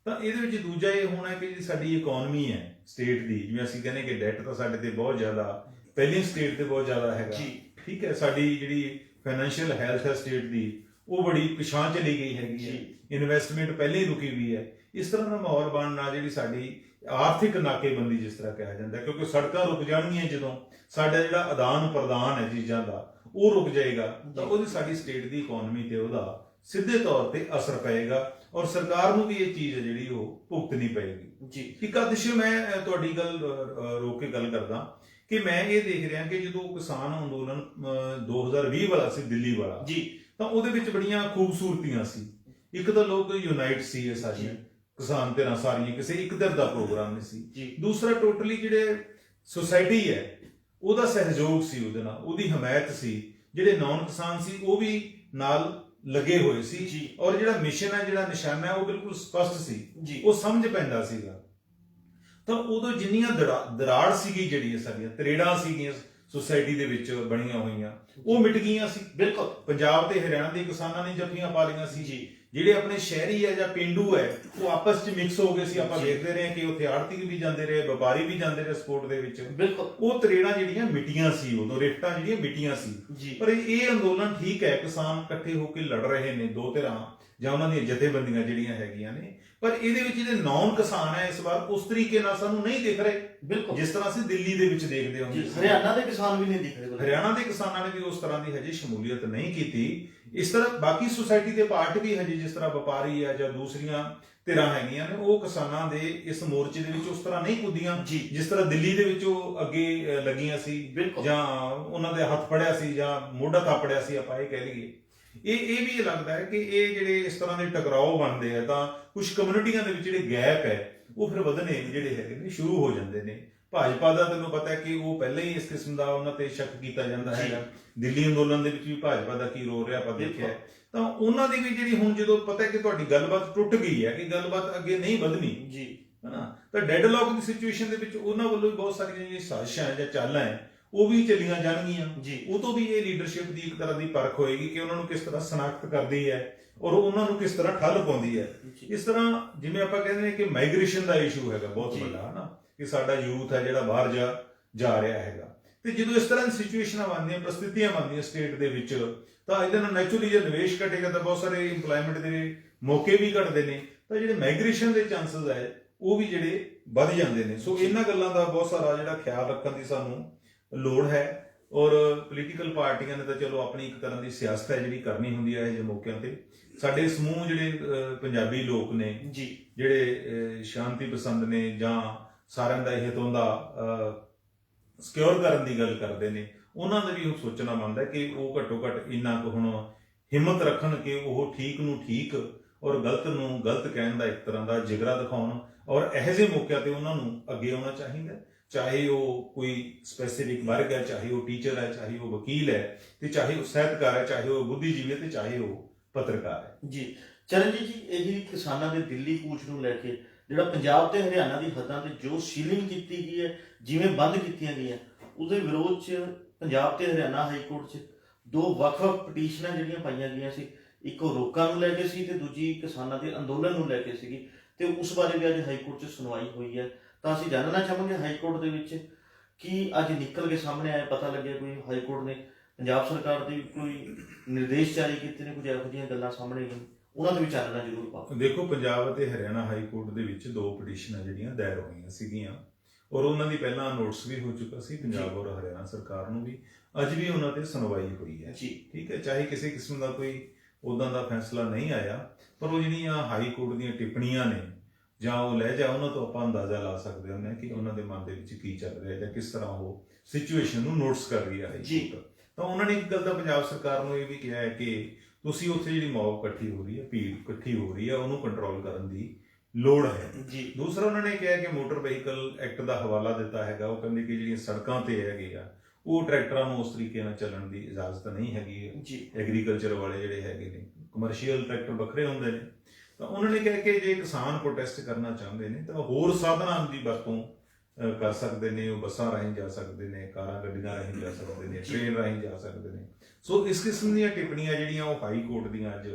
ਤਾਂ ਇਹਦੇ ਵਿੱਚ ਦੂਜਾ ਇਹ ਹੋਣਾ ਕਿ ਜਿਹੜੀ ਸਾਡੀ ਇਕਨੋਮੀ ਹੈ ਸਟੇਟ ਦੀ ਜਿਵੇਂ ਅਸੀਂ ਕਹਿੰਦੇ ਕਿ ਡੈਟ ਤਾਂ ਸਾਡੇ ਤੇ ਬਹੁਤ ਜ਼ਿਆਦਾ ਪਹਿਲੀ ਸਟੇਟ ਤੇ ਬਹੁਤ ਜ਼ਿਆਦਾ ਹੈਗਾ ਜੀ। ਠੀਕ ਹੈ ਸਾਡੀ ਜਿਹੜੀ ਫਾਈਨੈਂਸ਼ੀਅਲ ਹੈਲਥ ਹੈ ਸਟੇਟ ਦੀ ਉਹ ਬੜੀ ਪਿਛਾਂ ਚਲੀ ਗਈ ਹੈਗੀ ਹੈ। ਇਨਵੈਸਟਮੈਂਟ ਪਹਿਲੇ ਹੀ ਰੁਕੀ ਹੋਈ ਹੈ ਇਸ ਤਰ੍ਹਾਂ ਦਾ ਮਾਹੌਲ ਬਣਨ ਨਾਲ ਜਿਹੜੀ ਸਾਡੀ ਆਰਥਿਕ ਨਾਕੇਬੰਦੀ ਜਿਸ ਤਰ੍ਹਾਂ ਕਿਹਾ ਜਾਂਦਾ ਕਿਉਂਕਿ ਸੜਕਾਂ ਰੁਕ ਜਾਣਗੀਆਂ ਜਦੋਂ ਸਾਡਾ ਜਿਹੜਾ ਆਦਾਨ ਪ੍ਰਦਾਨ ਹੈ ਚੀਜ਼ਾਂ ਦਾ ਉਹ ਰੁਕ ਜਾਏਗਾ ਤਾਂ। ਉਹਦੀ ਸਾਡੀ ਸਟੇਟ ਦੀ ਇਕਨੋਮੀ ਤੇ ਉਹਦਾ ਸਿੱਧੇ ਤੌਰ ਤੇ ਅਸਰ ਪਏਗਾ ਔਰ ਸਰਕਾਰ ਨੂੰ ਵੀ ਇਹ ਚੀਜ਼ ਹੈ ਜਿਹੜੀ ਉਹ ਭੁਗਤਣੀ ਪਏਗੀ। ਜੀ। ਇੱਕ ਅਦਿਸ਼ ਮੈਂ ਤੁਹਾਡੀ ਗੱਲ ਰੋਕ ਕੇ ਗੱਲ ਕਰਦਾ ਕਿ ਮੈਂ ਇਹ ਦੇਖ ਰਿਹਾ ਕਿ ਜਦੋਂ ਕਿਸਾਨ ਅੰਦੋਲਨ ਅ, 2020 ਵਾਲਾ ਸੀ ਦਿੱਲੀ ਵਾਲਾ ਜੀ। ਤਾਂ ਉਹਦੇ ਵਿੱਚ ਬੜੀਆਂ ਖੂਬਸੂਰਤੀਆਂ ਸੀ। ਇੱਕ ਤਾਂ ਲੋਕ ਯੂਨਾਈਟ ਸੀ ਇਹ ਸਾਰੀਆਂ। ਕਿਸਾਨ ਧਿਰਾਂ ਸਾਰੀਆਂ ਕਿਸੇ ਇੱਕ ਧਿਰ ਦਾ ਪ੍ਰੋਗਰਾਮ ਨਹੀਂ ਸੀ। ਜੀ। ਦੂਸਰਾ ਟੋਟਲੀ ਜਿਹੜੇ ਸੋਸਾਇਟੀ ਹੈ ਉਹਦਾ ਸਹਿਯੋਗ ਸੀ ਉਹਦੇ ਨਾਲ ਉਹਦੀ ਹਮਾਇਤ ਸੀ। ਜਿਹੜੇ ਨਾਨ ਕਿਸਾਨ ਸੀ ਉਹ ਵੀ ਨਾਲ ਲੱਗੇ ਹੋਏ ਸੀ ਜੀ। ਔਰ ਜਿਹੜਾ ਮਿਸ਼ਨ ਹੈ ਜਿਹੜਾ ਨਿਸ਼ਾਨਾ ਹੈ ਉਹ ਬਿਲਕੁਲ ਸਪਸ਼ਟ ਸੀ। ਜੀ। ਉਹ ਸਮਝ ਪੈਂਦਾ ਸੀਗਾ। ਤਾਂ ਉਦੋਂ ਜਿੰਨੀਆਂ ਦਰਾ- ਦਰਾੜ ਸੀਗੀ ਜਿਹੜੀ ਸਾਡੀਆਂ ਤਰੇੜਾਂ ਸੀਗੀਆਂ ਸੋਸਾਇਟੀ ਦੇ ਵਿੱਚ ਬਣੀਆਂ ਹੋਈਆਂ ਉਹ ਮਿਟ ਗਈਆਂ ਸੀ। ਬਿਲਕੁਲ। ਪੰਜਾਬ ਤੇ ਹਰਿਆਣਾ ਦੇ ਕਿਸਾਨਾਂ ਨੇ ਜੱਫੀਆਂ ਪਾ ਲਈਆਂ ਸੀ। ਜੀ। ਜਿਹੜੇ ਆਪਣੇ ਸ਼ਹਿਰੀ ਹੈ ਜਾਂ ਪਿੰਡੂ ਹੈ ਉਹ ਆਪਸ ਵਿੱਚ ਮਿਕਸ ਹੋ ਗਏ ਸੀ। ਆਪਾਂ। ਦੇਖਦੇ ਰਹੇ ਕਿ ਉੱਥੇ ਆੜਤੀ ਵੀ ਜਾਂਦੇ ਰਹੇ ਵਪਾਰੀ ਵੀ ਜਾਂਦੇ ਰਹੇ ਸਪੋਰਟ ਦੇ ਵਿੱਚ। ਬਿਲਕੁਲ। ਉਹ ਤਰੇੜਾਂ ਜਿਹੜੀਆਂ ਮਿਟੀਆਂ ਸੀ ਉਦੋਂ ਰਿਫਟਾਂ ਜਿਹੜੀਆਂ ਮਿਟੀਆਂ ਸੀ। ਪਰ ਇਹ ਅੰਦੋਲਨ ਠੀਕ ਹੈ ਕਿਸਾਨ ਇਕੱਠੇ ਹੋ ਕੇ ਲੜ ਰਹੇ ਨੇ ਦੋ ਧਿਰਾਂ ਜਾਂ ਉਹਨਾਂ ਦੀਆਂ ਜਥੇਬੰਦੀਆਂ ਜਿਹੜੀਆਂ ਹੈਗੀਆਂ ਨੇ। ਪਰ ਇਹਦੇ ਵਿੱਚ ਜਿਹੜੇ ਨੌਨ ਕਿਸਾਨ ਹੈ ਇਸ ਵਾਰ ਉਸ ਤਰੀਕੇ ਨਾਲ ਸਾਨੂੰ ਨਹੀਂ ਦਿਖ ਰਹੇ। ਬਿਲਕੁਲ। ਜਿਸ ਤਰ੍ਹਾਂ ਅਸੀਂ ਦਿੱਲੀ ਦੇ ਵਿੱਚ ਦੇਖਦੇ ਹੁੰਦੇ ਸੀ। ਹਰਿਆਣਾ ਦੇ ਕਿਸਾਨ ਵੀ ਨਹੀਂ ਦਿਖ ਰਹੇ। ਹਰਿਆਣਾ ਦੇ ਕਿਸਾਨਾਂ ਨੇ ਵੀ ਉਸ ਤਰ੍ਹਾਂ ਦੀ ਹਜੇ ਸ਼ਮੂਲੀਅਤ ਨਹੀਂ ਕੀਤੀ। ਇਸ ਤਰ੍ਹਾਂ ਬਾਕੀ ਸੁਸਾਇਟੀ ਦੇ ਪਾਰਟ ਵੀ ਹਜੇ ਜਿਸ ਤਰ੍ਹਾਂ ਵਪਾਰੀ ਹੈ ਜਾਂ ਦੂਸਰੀਆਂ ਧਿਰਾਂ ਹੈਗੀਆਂ ਨੇ ਉਹ ਕਿਸਾਨਾਂ ਦੇ ਇਸ ਮੋਰਚੇ ਦੇ ਵਿੱਚ ਉਸ ਤਰ੍ਹਾਂ ਨਹੀਂ ਕੁੱਦੀਆਂ ਜਿਸ ਤਰ੍ਹਾਂ ਦਿੱਲੀ ਦੇ ਵਿੱਚ ਉਹ ਅੱਗੇ ਲੱਗੀਆਂ ਸੀ ਜਾਂ ਉਹਨਾਂ ਦੇ ਹੱਥ ਫੜਿਆ ਸੀ ਜਾਂ ਮੋਢਾ ਥਾਪੜਿਆ ਸੀ ਆਪਾਂ ਇਹ ਕਹਿ ਲਈਏ। ਇਹ ਇਹ ਵੀ ਲੱਗਦਾ ਹੈ ਕਿ ਇਹ ਜਿਹੜੇ ਇਸ ਤਰ੍ਹਾਂ ਦੇ ਟਕਰਾਓ ਬਣਦੇ ਆ ਤਾਂ ਕੁਝ ਕਮਿਊਨਿਟੀਆਂ ਦੇ ਵਿੱਚ ਜਿਹੜੇ ਗੈਪ ਹੈ ਉਹ ਫਿਰ ਵਧਣੇ ਜਿਹੜੇ ਹੈਗੇ ਨੇ ਸ਼ੁਰੂ ਹੋ ਜਾਂਦੇ ਨੇ। ਭਾਜਪਾ ਦਾ ਤੈਨੂੰ ਪਤਾ ਹੈ ਕਿ ਉਹ ਪਹਿਲਾਂ ਹੀ ਇਸ ਕਿਸਮ ਦਾ ਉਹਨਾਂ ਤੇ ਸ਼ੱਕ ਕੀਤਾ ਜਾਂਦਾ। ਹੈਗਾ ਦਿੱਲੀ ਅੰਦੋਲਨ ਦੇ ਵਿੱਚ ਵੀ ਭਾਜਪਾ ਦਾ ਕੀ ਰੋਲ ਰਿਹਾ ਆਪਾਂ। ਦੇਖਿਆ। ਤਾਂ ਉਹਨਾਂ ਦੀ ਵੀ ਜਿਹੜੀ ਹੁਣ ਜਦੋਂ ਪਤਾ ਹੈ ਕਿ ਤੁਹਾਡੀ ਗੱਲਬਾਤ ਟੁੱਟ ਗਈ ਹੈ ਕਿ ਗੱਲਬਾਤ ਅੱਗੇ ਨਹੀਂ ਵਧਣੀ ਜੀ ਹਨਾ ਤਾਂ ਡੈਡਲੌਕ ਦੀ ਸਿਚੁਏਸ਼ਨ ਦੇ ਵਿੱਚ ਉਹਨਾਂ ਵੱਲੋਂ ਵੀ ਬਹੁਤ ਸਾਰੀਆਂ ਜਿਹੜੀਆਂ ਸਾਜ਼ਿਸ਼ਾਂ ਹੈ ਜਾਂ ਚਾਲਾਂ ਹੈ ਉਹ ਵੀ ਚੱਲੀਆਂ ਜਾਣਗੀਆਂ ਜੀ ਉਹ ਤੋਂ ਵੀ ਇਹ ਲੀਡਰਸ਼ਿਪ ਦੀ ਇੱਕ ਤਰ੍ਹਾਂ ਦੀ ਪਰਖ ਹੋਏਗੀ ਕਿ ਉਹਨਾਂ ਨੂੰ ਕਿਸ ਤਰ੍ਹਾਂ ਸਨਾਖਤ ਕਰਦੀ ਹੈ ਔਰ ਉਹਨਾਂ ਨੂੰ ਕਿਸ ਤਰ੍ਹਾਂ ਠੱਲ ਪਾਉਂਦੀ ਹੈ ਇਸ ਤਰ੍ਹਾਂ ਜਿਵੇਂ ਆਪਾਂ ਕਹਿੰਦੇ ਨੇ ਕਿ ਮਾਈਗ੍ਰੇਸ਼ਨ ਦਾ ਇਸ਼ੂ ਹੈਗਾ ਬਹੁਤ। ਵੱਡਾ ਹਨਾ ਕਿ ਸਾਡਾ ਯੂਥ ਹੈ ਜਿਹੜਾ ਬਾਹਰ ਜਾ ਜਾ ਰਿਹਾ ਹੈਗਾ। ਤੇ ਜਦੋਂ ਇਸ ਤਰ੍ਹਾਂ ਦੀ ਸਿਚੁਏਸ਼ਨਾਂ ਬਣਦੀਆਂ ਪ੍ਰਸਥਿਤੀਆਂ ਬਣਦੀਆਂ ਸਟੇਟ ਦੇ ਵਿੱਚ ਤਾਂ ਇਹਦੇ ਨਾਲ ਨੈਚੁਰਲੀ ਜੇ ਨਿਵੇਸ਼ ਘਟੇਗਾ ਤਾਂ ਬਹੁਤ ਸਾਰੇ ਏਮਪਲੋਇਮੈਂਟ ਦੇ ਮੌਕੇ ਵੀ ਘਟਦੇ ਨੇ। ਤਾਂ ਜਿਹੜੇ ਮਾਈਗ੍ਰੇਸ਼ਨ ਦੇ ਚਾਂਸਸ ਹੈ ਉਹ ਵੀ ਜਿਹੜੇ ਵੱਧ ਜਾਂਦੇ ਨੇ। ਸੋ ਇਹਨਾਂ ਗੱਲਾਂ ਦਾ ਬਹੁਤ ਸਾਰਾ ਜਿਹੜਾ ਖਿਆਲ ਰੱਖਣ ਦੀ ਸਾਨੂੰ ਲੋੜ ਹੈ। ਔਰ ਪੋਲੀਟੀਕਲ ਪਾਰਟੀਆਂ ਨੇ ਤਾਂ ਚਲੋ ਆਪਣੀ ਇੱਕ ਤਰ੍ਹਾਂ ਦੀ ਸਿਆਸਤ ਹੈ ਜਿਹੜੀ ਕਰਨੀ ਹੁੰਦੀ ਹੈ ਇਹ ਜਿਹੇ ਮੌਕਿਆਂ ਤੇ। ਸਾਡੇ ਸਮੂਹ ਜਿਹੜੇ ਪੰਜਾਬੀ ਲੋਕ ਨੇ ਜੀ। ਜਿਹੜੇ ਸ਼ਾਂਤੀ ਪਸੰਦ ਨੇ ਜਾਂ ਸਾਰਿਆਂ ਦਾ ਹਿੱਤੋਂ ਦਾ ਸਿਕਿਉਰ ਕਰਨ ਦੀ ਗੱਲ ਕਰਦੇ ਨੇ। ਉਹਨਾਂ ਦਾ ਵੀ ਉਹ ਸੋਚਣਾ ਬਣਦਾ ਕਿ ਉਹ ਘੱਟੋ ਘੱਟ ਇੰਨਾ ਕੁ ਹੁਣ ਹਿੰਮਤ ਰੱਖਣ ਕਿ ਉਹ ਠੀਕ ਨੂੰ ਠੀਕ ਔਰ ਗਲਤ ਨੂੰ ਗਲਤ ਕਹਿਣ ਦਾ ਇੱਕ ਤਰ੍ਹਾਂ ਦਾ ਜਿਗਰਾ ਦਿਖਾਉਣ ਔਰ ਇਹੋ ਜਿਹੇ ਮੌਕਿਆਂ ਤੇ ਉਹਨਾਂ ਨੂੰ ਅੱਗੇ ਆਉਣਾ ਚਾਹੀਦਾ ਚਾਹੇ ਉਹ ਕੋਈ ਸਪੈਸੀਫਿਕ ਵਰਗ ਹੈ, ਚਾਹੇ ਉਹ ਟੀਚਰ ਹੈ, ਚਾਹੇ ਉਹ ਵਕੀਲ ਹੈ ਤੇ ਚਾਹੇ ਉਹ ਸਾਹਿਤਕਾਰ ਹੈ, ਚਾਹੇ ਉਹ ਬੁੱਧੀਜੀਵੀ ਹੈ ਤੇ ਚਾਹੇ ਉਹ ਪੱਤਰਕਾਰ ਹੈ। ਜੀ। ਚਰਨਜੀਤ ਜੀ, ਇਹੀ ਕਿਸਾਨਾਂ ਦੇ ਦਿੱਲੀ ਕੂਚ ਨੂੰ ਲੈ ਕੇ ਜਿਹੜਾ ਪੰਜਾਬ ਤੇ ਹਰਿਆਣਾ ਦੀ ਹੱਦਾਂ ਤੇ ਜੋ ਸੀਲਿੰਗ ਕੀਤੀ ਗਈ ਹੈ, ਜਿਵੇਂ ਬੰਦ ਕੀਤੀਆਂ ਗਈਆਂ, ਉਹਦੇ ਵਿਰੋਧ 'ਚ ਪੰਜਾਬ ਤੇ ਹਰਿਆਣਾ ਹਾਈ ਕੋਰਟ 'ਚ ਦੋ ਵੱਖ-ਵੱਖ ਪਟੀਸ਼ਨਾਂ ਜਿਹੜੀਆਂ ਪਾਈਆਂ ਗਈਆਂ ਸੀ। ਇੱਕ ਉਹ ਰੋਕਾਂ ਨੂੰ ਲੈ ਕੇ ਸੀ ਤੇ ਦੂਜੀ ਕਿਸਾਨਾਂ ਦੇ ਅੰਦੋਲਨ ਨੂੰ ਲੈ ਕੇ ਸੀਗੀ। ਤੇ ਉਸ ਬਾਰੇ ਵੀ ਅੱਜ ਹਾਈ ਕੋਰਟ 'ਚ ਸੁਣਵਾਈ ਹੋਈ ਹੈ। ਤਾਂ ਅਸੀਂ ਜਾਣਨਾ ਚਾਹਾਂਗੇ ਹਾਈ ਕੋਰਟ ਦੇ ਵਿੱਚ ਕੀ ਅੱਜ ਨਿਕਲ ਕੇ ਸਾਹਮਣੇ ਆਇਆ, ਪਤਾ ਲੱਗਿਆ ਕੋਈ ਹਾਈ ਕੋਰਟ ਨੇ ਪੰਜਾਬ ਸਰਕਾਰ ਦੇ ਕੋਈ ਨਿਰਦੇਸ਼ ਜਾਰੀ ਕੀਤੇ ਨੇ, ਕੁਝ ਇਹੋ ਜਿਹੀਆਂ ਗੱਲਾਂ ਸਾਹਮਣੇ ਆਈਆਂ ਉਹਨਾਂ ਦੇ ਵੀ ਚਾਨਣਾ ਜ਼ਰੂਰ ਪਾਓ। ਦੇਖੋ ਪੰਜਾਬ ਅਤੇ ਹਰਿਆਣਾ ਹਾਈ ਕੋਰਟ ਦੇ ਵਿੱਚ ਦੋ ਪਟੀਸ਼ਨਾਂ ਜਿਹੜੀਆਂ ਦਾਇਰ ਹੋਈਆਂ ਸੀਗੀਆਂ। ਔਰ ਉਹਨਾਂ ਦੀ ਪਹਿਲਾਂ ਨੋਟਿਸ ਵੀ ਹੋ ਚੁੱਕਾ ਸੀ ਪੰਜਾਬ ਔਰ ਹਰਿਆਣਾ ਸਰਕਾਰ ਨੂੰ ਵੀ। ਅੱਜ ਵੀ ਉਹਨਾਂ ਤੇ ਸੁਣਵਾਈ ਹੋਈ ਹੈ। ਜੀ। ਠੀਕ ਹੈ ਚਾਹੇ ਕਿਸੇ ਕਿਸਮ ਦਾ ਕੋਈ ਉਦਾਂ ਦਾ ਫੈਸਲਾ ਨਹੀਂ ਆਇਆ ਪਰ ਉਹ ਜਿਹੜੀਆਂ ਹਾਈ ਕੋਰਟ ਦੀਆਂ ਟਿੱਪਣੀਆਂ ਨੇ ਜਾਂ ਉਹ ਲੈ ਜਾ ਉਹਨਾਂ ਤੋਂ ਆਪਾਂ ਅੰਦਾਜ਼ਾ ਲਾ ਸਕਦੇ ਹਾਂ ਕਿ ਉਹਨਾਂ ਦੇ ਮਨ ਦੇ ਵਿੱਚ ਕੀ ਚੱਲ ਰਿਹਾ ਜਾਂ ਕਿਸ ਤਰ੍ਹਾਂ ਉਹ ਸਿਚੁਏਸ਼ਨ ਨੂੰ ਨੋਟਿਸ ਕਰ ਰਹੀ ਹੈ ਜੀ। ਤਾਂ ਉਹਨਾਂ ਨੇ ਇੱਕ ਗੱਲ ਤਾਂ ਪੰਜਾਬ ਸਰਕਾਰ ਨੂੰ ਇਹ ਵੀ ਕਿਹਾ ਹੈ ਕਿ ਤੁਸੀਂ ਉੱਥੇ ਜਿਹੜੀ ਮੌਬ ਇਕੱਠੀ ਹੋ ਰਹੀ ਹੈ ਭੀੜ ਇਕੱਠੀ ਹੋ ਰਹੀ ਹੈ ਉਹਨੂੰ ਕੰਟਰੋਲ ਕਰਨ ਦੀ ਲੋੜ ਹੈ। ਜੀ। ਦੂਸਰਾ ਉਹਨਾਂ ਨੇ ਕਿਹਾ ਕਿ ਮੋਟਰ ਵਹੀਕਲ ਐਕਟ ਦਾ ਹਵਾਲਾ ਦਿੱਤਾ ਹੈਗਾ ਉਹ ਕਹਿੰਦੇ ਕਿ ਜਿਹੜੀਆਂ ਸੜਕਾਂ ਤੇ ਹੈਗੇ ਆ ਉਹ ਟਰੈਕਟਰਾਂ ਨੂੰ ਉਸ ਤਰੀਕੇ ਨਾਲ ਚੱਲਣ ਦੀ ਇਜਾਜ਼ਤ ਨਹੀਂ ਹੈਗੀ। ਜੀ। ਐਗਰੀਕਲਚਰ ਵਾਲੇ ਜਿਹੜੇ ਹੈਗੇ ਨੇ ਕਮਰਸ਼ੀਅਲ ਟਰੈਕਟਰ ਵੱਖਰੇ ਹੁੰਦੇ ਨੇ। ਤਾਂ ਉਹਨਾਂ ਨੇ ਕਿਹਾ ਕਿ ਜੇ ਕਿਸਾਨ ਪ੍ਰੋਟੈਸਟ ਕਰਨਾ ਚਾਹੁੰਦੇ ਨੇ ਤਾਂ ਹੋਰ ਸਾਧਨਾਂ ਦੀ ਵਰਤੋਂ ਕਰ ਸਕਦੇ ਨੇ ਉਹ ਬੱਸਾਂ ਰਾਹੀਂ ਜਾ ਸਕਦੇ ਨੇ ਕਾਰਾਂ ਗੱਡੀਆਂ ਰਾਹੀਂ ਜਾ ਸਕਦੇ ਨੇ। ਟ੍ਰੇਨ ਰਾਹੀਂ ਜਾ ਸਕਦੇ ਨੇ। ਸੋ ਇਸ ਕਿਸਮ ਦੀਆਂ ਟਿੱਪਣੀਆਂ ਜਿਹੜੀਆਂ ਉਹ ਹਾਈ ਕੋਰਟ ਦੀਆਂ ਅੱਜ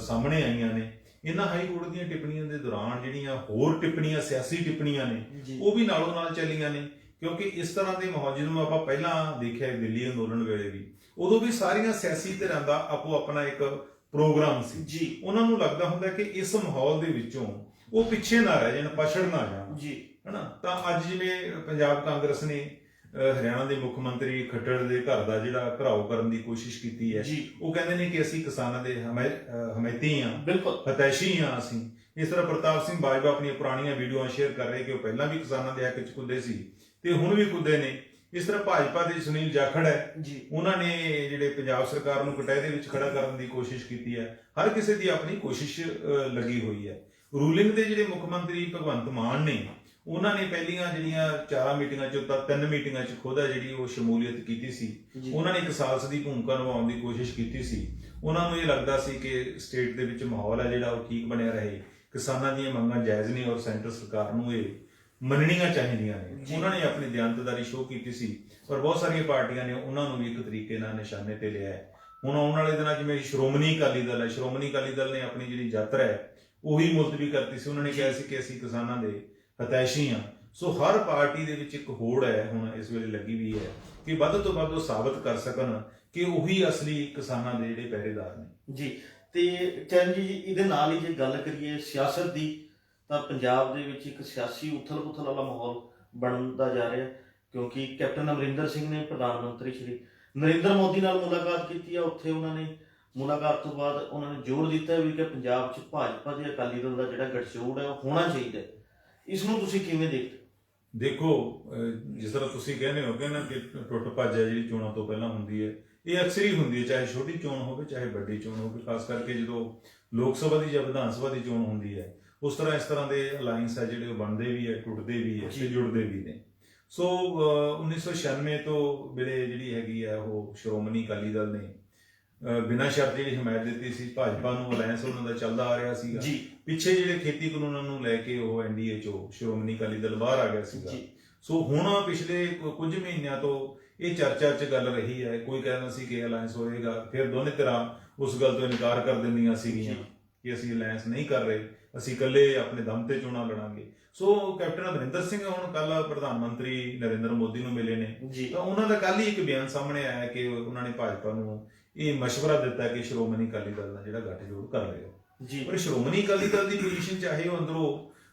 ਸਾਹਮਣੇ ਆਈਆਂ ਨੇ। ਇਹਨਾਂ ਹਾਈ ਕੋਰਟ ਦੀਆਂ ਟਿੱਪਣੀਆਂ ਦੇ ਦੌਰਾਨ ਜਿਹੜੀਆਂ ਹੋਰ ਟਿੱਪਣੀਆਂ ਸਿਆਸੀ ਟਿੱਪਣੀਆਂ ਨੇ ਉਹ ਵੀ ਨਾਲੋਂ ਨਾਲ ਚੱਲੀਆਂ ਨੇ। ਕਿਉਂਕਿ ਇਸ ਤਰ੍ਹਾਂ ਦੇ ਮਾਹੌਲ ਜਿਹਨੂੰ ਆਪਾਂ ਪਹਿਲਾਂ ਦੇਖਿਆ ਦਿੱਲੀ ਅੰਦੋਲਨ ਵੇਲੇ ਵੀ। ਉਦੋਂ ਵੀ ਸਾਰੀਆਂ ਸਿਆਸੀ ਧਿਰਾਂ ਦਾ ਆਪੋ ਆਪਣਾ ਇੱਕ ਪ੍ਰੋਗਰਾਮ ਸੀ। ਜੀ। ਉਹਨਾਂ ਨੂੰ ਲੱਗਦਾ ਹੁੰਦਾ ਕਿ ਇਸ ਮਾਹੌਲ ਦੇ ਵਿੱਚੋਂ ਉਹ ਪਿੱਛੇ ਨਾ ਰਹਿ ਜਾਣ ਪਛੜ ਨਾ ਜਾਣ। ਜੀ। ਹਨਾ? ਤਾਂ ਅੱਜ ਜਿਵੇਂ ਪੰਜਾਬ ਕਾਂਗਰਸ ਨੇ ਹਰਿਆਣਾ ਦੇ ਮੁੱਖ ਮੰਤਰੀ ਖੱਟੜ ਦੇ ਘਰ ਦਾ ਜਿਹੜਾ ਘਰਾਓ ਕਰਨ ਦੀ ਕੋਸ਼ਿਸ਼ ਕੀਤੀ ਹੈ ਉਹ ਕਹਿੰਦੇ ਨੇ ਕਿ ਅਸੀਂ ਕਿਸਾਨਾਂ ਦੇ ਹਮਾਇਤੀ ਹਾਂ। ਬਿਲਕੁਲ। ਫਤੈਸ਼ੀ ਹਾਂ ਅਸੀਂ। ਇਸ ਤਰ੍ਹਾਂ ਪ੍ਰਤਾਪ ਸਿੰਘ ਬਾਜਵਾ ਆਪਣੀਆਂ ਪੁਰਾਣੀਆਂ ਵੀਡੀਓਆਂ ਸ਼ੇਅਰ ਕਰ ਰਹੇ ਕਿ ਉਹ ਪਹਿਲਾਂ ਵੀ ਕਿਸਾਨਾਂ ਦੇ ਹੱਕ ਵਿੱਚ ਕੁੱਦੇ ਸੀ ਤੇ ਹੁਣ ਵੀ ਕੁੱਦੇ ਨੇ। ਇਸ ਤਰ੍ਹਾਂ ਭਾਜਪਾ ਦੇ ਸੁਨੀਲ ਜਾਖੜ ਹੈ। ਜੀ। ਉਹਨਾਂ ਨੇ ਜਿਹੜੇ ਪੰਜਾਬ ਸਰਕਾਰ ਨੂੰ ਕਟਾਏ ਦੇ ਵਿੱਚ ਖੜਾ ਕਰਨ ਦੀ ਕੋਸ਼ਿਸ਼ ਕੀਤੀ ਹੈ ਹਰ ਕਿਸੇ ਦੀ ਆਪਣੀ ਕੋਸ਼ਿਸ਼ ਲੱਗੀ ਹੋਈ ਹੈ। ਰੂਲਿੰਗ ਦੇ ਜਿਹੜੇ ਮੁੱਖ ਮੰਤਰੀ ਭਗਵੰਤ ਮਾਨ ਨੇ ਉਹਨਾਂ ਨੇ ਪਹਿਲੀਆਂ ਜਿਹੜੀਆਂ ਚਾਰਾਂ ਮੀਟਿੰਗਾਂ ਚੋਂ ਤਾਂ ਤਿੰਨ ਮੀਟਿੰਗਾਂ 'ਚ ਖੁਦ ਹੈ ਜਿਹੜੀ ਉਹ ਸ਼ਮੂਲੀਅਤ ਕੀਤੀ ਸੀ। ਉਹਨਾਂ ਨੇ ਇੱਕ ਸਾਲਸ ਦੀ ਭੂਮਿਕਾ ਨਿਭਾਉਣ ਦੀ ਕੋਸ਼ਿਸ਼ ਕੀਤੀ ਸੀ। ਉਹਨਾਂ ਨੂੰ ਇਹ ਲੱਗਦਾ ਸੀ ਕਿ ਸਟੇਟ ਦੇ ਵਿੱਚ ਮਾਹੌਲ ਹੈ ਜਿਹੜਾ ਉਹ ਠੀਕ ਬਣਿਆ ਰਹੇ। ਕਿਸਾਨਾਂ ਦੀਆਂ ਮੰਗਾਂ ਜਾਇਜ਼ ਨੇ ਔਰ ਸੈਂਟਰ ਸਰਕਾਰ ਨੂੰ ਇਹ ਮੰਨਣੀਆਂ ਚਾਹੀਦੀਆਂ ਨੇ। ਉਹਨਾਂ ਨੇ ਆਪਣੀ ਦਿਆਨਤਦਾਰੀ ਸ਼ੋਅ ਕੀਤੀ ਸੀ ਪਰ ਬਹੁਤ ਸਾਰੀਆਂ ਪਾਰਟੀਆਂ ਨੇ ਉਹਨਾਂ ਨੂੰ ਵੀ ਇੱਕ ਤਰੀਕੇ ਨਾਲ ਨਿਸ਼ਾਨੇ ਤੇ ਲਿਆ ਹੈ। ਹੁਣ ਆਉਣ ਵਾਲੇ ਦਿਨਾਂ ਜਿਵੇਂ ਸ਼੍ਰੋਮਣੀ ਅਕਾਲੀ ਦਲ ਹੈ ਸ਼੍ਰੋਮਣੀ ਅਕਾਲੀ ਦਲ ਨੇ ਆਪਣੀ ਜਿਹੜੀ ਯਾਤਰਾ ਹੈ ਉਹੀ ਮੁਲਤਵੀ ਕਰਤੀ ਸੀ। ਉਹਨਾਂ ਨੇ ਕਿਹਾ ਸੀ ਕਿ ਅਸੀਂ ਕਿਸਾਨਾਂ ਦੇ ਹਤੈਸ਼ੀ ਹਾਂ। ਸੋ ਹਰ ਪਾਰਟੀ ਦੇ ਵਿੱਚ ਇੱਕ ਹੋੜ ਹੈ, ਹੁਣ ਇਸ ਵੇਲੇ ਲੱਗੀ ਵੀ ਹੈ ਕਿ ਵੱਧ ਤੋਂ ਵੱਧ ਉਹ ਸਾਬਤ ਕਰ ਸਕਣ ਕਿ ਉਹੀ ਅਸਲੀ ਕਿਸਾਨਾਂ ਦੇ ਜਿਹੜੇ ਪਹਿਰੇਦਾਰ ਨੇ। ਜੀ, ਤੇ ਚਰਨ ਜੀ, ਇਹਦੇ ਨਾਲ ਹੀ ਜੇ ਗੱਲ ਕਰੀਏ ਸਿਆਸਤ ਦੀ, ਤਾਂ ਪੰਜਾਬ ਦੇ ਵਿੱਚ ਇੱਕ ਸਿਆਸੀ ਉਥਲ-ਪੁਥਲ ਵਾਲਾ ਮਾਹੌਲ ਬਣਦਾ ਜਾ ਰਿਹਾ, ਕਿਉਂਕਿ ਕੈਪਟਨ ਅਮਰਿੰਦਰ ਸਿੰਘ ਨੇ ਪ੍ਰਧਾਨ ਮੰਤਰੀ ਸ਼੍ਰੀ ਨਰਿੰਦਰ ਮੋਦੀ ਨਾਲ ਮੁਲਾਕਾਤ ਕੀਤੀ ਆ। ਉੱਥੇ ਉਹਨਾਂ ਨੇ ਮੁਲਾਕਾਤ ਤੋਂ ਬਾਅਦ ਉਹਨਾਂ ਨੇ ਜ਼ੋਰ ਦਿੱਤਾ ਵੀ ਕਿ ਪੰਜਾਬ 'ਚ ਭਾਜਪਾ ਤੇ ਅਕਾਲੀ ਦਲ ਦਾ ਜਿਹੜਾ ਗਠਜੋੜ ਹੈ, ਉਹ ਹੋਣਾ ਚਾਹੀਦਾ ਹੈ। ਇਸ ਨੂੰ ਤੁਸੀਂ ਕਿਵੇਂ ਦੇਖਦੇ? ਦੇਖੋ ਅਹ ਜਿਸ ਤਰ੍ਹਾਂ ਤੁਸੀਂ ਕਹਿੰਦੇ ਹੋ ਕਿ ਨਾ ਕਿ ਟੁੱਟ ਭੱਜ ਹੈ ਜਿਹੜੀ ਚੋਣਾਂ ਤੋਂ ਪਹਿਲਾਂ ਹੁੰਦੀ ਹੈ ਇਹ ਅਕਸਰ ਹੀ ਹੁੰਦੀ ਹੈ ਚਾਹੇ ਛੋਟੀ ਚੋਣ ਹੋਵੇ ਚਾਹੇ ਵੱਡੀ ਚੋਣ ਹੋਵੇ ਖਾਸ ਕਰਕੇ ਜਦੋਂ ਲੋਕ ਸਭਾ ਦੀ ਜਾਂ ਵਿਧਾਨ ਸਭਾ ਦੀ ਚੋਣ ਹੁੰਦੀ ਹੈ ਉਸ ਤਰ੍ਹਾਂ ਇਸ ਤਰ੍ਹਾਂ ਦੇ ਅਲਾਈਅੰਸ ਹੈ ਜਿਹੜੇ ਉਹ ਬਣਦੇ ਵੀ ਹੈ ਟੁੱਟਦੇ ਵੀ ਹੈ ਤੇ। ਜੁੜਦੇ ਵੀ ਨੇ ਸੋ ਅਹ 1996 ਤੋਂ ਵੇਲੇ ਜਿਹੜੀ ਹੈਗੀ ਹੈ ਉਹ ਸ਼੍ਰੋਮਣੀ ਅਕਾਲੀ ਦਲ ਨੇ ਬਿਨਾਂ ਸ਼ਰਤ ਜਿਹੜੀ ਹਮਾਇਤ ਦਿੱਤੀ ਸੀ ਭਾਜਪਾ ਨੂੰ ਅਲਾਈਅੰਸ ਉਹਨਾਂ ਦਾ ਚੱਲਦਾ ਆ ਰਿਹਾ ਸੀਗਾ। ਜੀ। ਪਿੱਛੇ ਜਿਹੜੇ ਖੇਤੀ ਕਾਨੂੰਨਾਂ ਨੂੰ ਲੈ ਕੇ ਉਹ ਐਨਡੀਏ ਚੋਂ ਸ਼੍ਰੋਮਣੀ ਅਕਾਲੀ ਦਲ ਬਾਹਰ ਆ ਗਿਆ ਸੀਗਾ। ਜੀ। ਸੋ ਹੁਣ ਪਿਛਲੇ ਕੁਝ ਮਹੀਨਿਆਂ ਤੋਂ ਇਹ ਚਰਚਾ 'ਚ ਗੱਲ ਰਹੀ ਹੈ। ਕੋਈ ਕਹਿੰਦਾ ਸੀ ਕਿ ਅਲਾਈਅੰਸ ਹੋਏਗਾ ਫਿਰ ਦੋਨੇ ਤਰ੍ਹਾਂ ਉਸ ਗੱਲ ਤੋਂ ਇਨਕਾਰ ਕਰ ਦਿੰਦੀਆਂ ਸੀਗੀਆਂ। ਕਿ ਅਸੀਂ ਅਲਾਈਅੰਸ ਨਹੀਂ ਕਰ ਰਹੇ ਅਸੀਂ ਇਕੱਲੇ ਆਪਣੇ ਦਮ ਤੇ ਚੋਣਾਂ ਲੜਾਂਗੇ। ਸੋ ਕੈਪਟਨ ਅਮਰਿੰਦਰ ਸਿੰਘ ਹੁਣ ਕੱਲ ਪ੍ਰਧਾਨ ਮੰਤਰੀ ਨਰਿੰਦਰ ਮੋਦੀ ਨੂੰ ਮਿਲੇ ਨੇ। ਤਾਂ ਉਹਨਾਂ ਦਾ ਕੱਲ ਹੀ ਇੱਕ ਬਿਆਨ ਸਾਹਮਣੇ ਆਇਆ ਕਿ ਉਹਨਾਂ ਨੇ ਭਾਜਪਾ ਨੂੰ ਇਹ مشورہ ਦਿੱਤਾ ਕਿ ਸ਼੍ਰੋਮਣੀ ਅਕਾਲੀ ਦਲ ਨਾਲ ਜਿਹੜਾ ਗੱਠਜੋੜ ਕਰ ਰਹੇ ਹੋ ਜੀ ਪਰ ਸ਼੍ਰੋਮਣੀ ਅਕਾਲੀ ਦਲ ਦੀ ਪੋਜੀਸ਼ਨ ਚਾਹੇ ਉਹ ਅੰਦਰੋਂ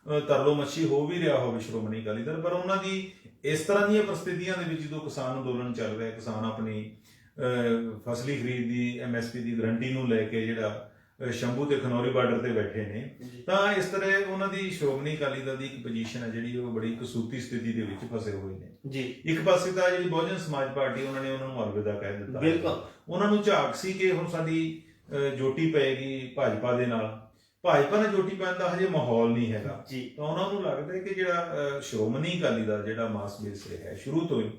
ਅਹ, ਤਰਲੋ ਮੱਛੀ ਹੋ ਵੀ ਰਿਹਾ ਹੋਵੇ ਸ਼੍ਰੋਮਣੀ ਅਕਾਲੀ ਦਲ ਪਰ ਉਹਨਾਂ ਦੀ ਇਸ ਤਰ੍ਹਾਂ ਦੀਆਂ ਪ੍ਰਸਥਿਤੀਆਂ ਦੇ ਵਿੱਚ ਜਦੋਂ ਕਿਸਾਨ ਅੰਦੋਲਨ ਚੱਲ ਰਿਹਾ ਕਿਸਾਨ ਆਪਣੀ ਅਹ, ਫਸਲੀ ਖਰੀਦ ਦੀ ਐਮਐਸਪੀ ਦੀ ਗਰੰਟੀ ਨੂੰ ਲੈ ਕੇ ਜਿਹੜਾ ਅਹ, ਸ਼ੰਭੂ ਤੇ ਖਨੌਰੀ ਬਾਰਡਰ ਤੇ ਬੈਠੇ ਨੇ। ਤਾਂ ਇਸ ਤਰ੍ਹਾਂ ਉਹਨਾਂ ਦੀ ਸ਼੍ਰੋਮਣੀ ਅਕਾਲੀ ਦਲ ਦੀ ਇੱਕ ਪੋਜੀਸ਼ਨ ਹੈ ਜਿਹੜੀ ਉਹ ਬੜੀ ਕਸੂਤੀ ਸਥਿਤੀ ਦੇ ਵਿੱਚ ਫਸੇ ਹੋਏ ਨੇ। ਜੀ। ਇੱਕ ਪਾਸੇ ਤਾਂ ਜਿਹੜੀ ਬਹੁਜਨ ਸਮਾਜ ਪਾਰਟੀ ਉਹਨਾਂ ਨੇ ਉਹਨਾਂ ਨੂੰ ਅਲਵਿਦਾ ਕਹਿ ਦਿੱਤਾ। ਬਿਲਕੁਲ। ਉਹਨਾਂ ਨੂੰ ਝਾਕ ਸੀ ਕਿ ਹੁਣ ਸਾਡੀ ਜੋਟੀ ਪਏਗੀ ਭਾਜਪਾ ਦੇ ਨਾਲ। ਭਾਜਪਾ ਨਾਲ ਜੋਟੀ ਪੈਣ ਦਾ ਹਜੇ ਮਾਹੌਲ ਨਹੀਂ ਹੈਗਾ। ਜੀ। ਤਾਂ ਉਹਨਾਂ ਨੂੰ ਲੱਗਦਾ ਹੈ ਕਿ ਜਿਹੜਾ ਸ਼੍ਰੋਮਣੀ ਅਕਾਲੀ ਦਾ ਜਿਹੜਾ ਮਾਸ ਬੇਸ ਰਿਹਾ ਹੈ ਸ਼ੁਰੂ ਤੋਂ ਹੀ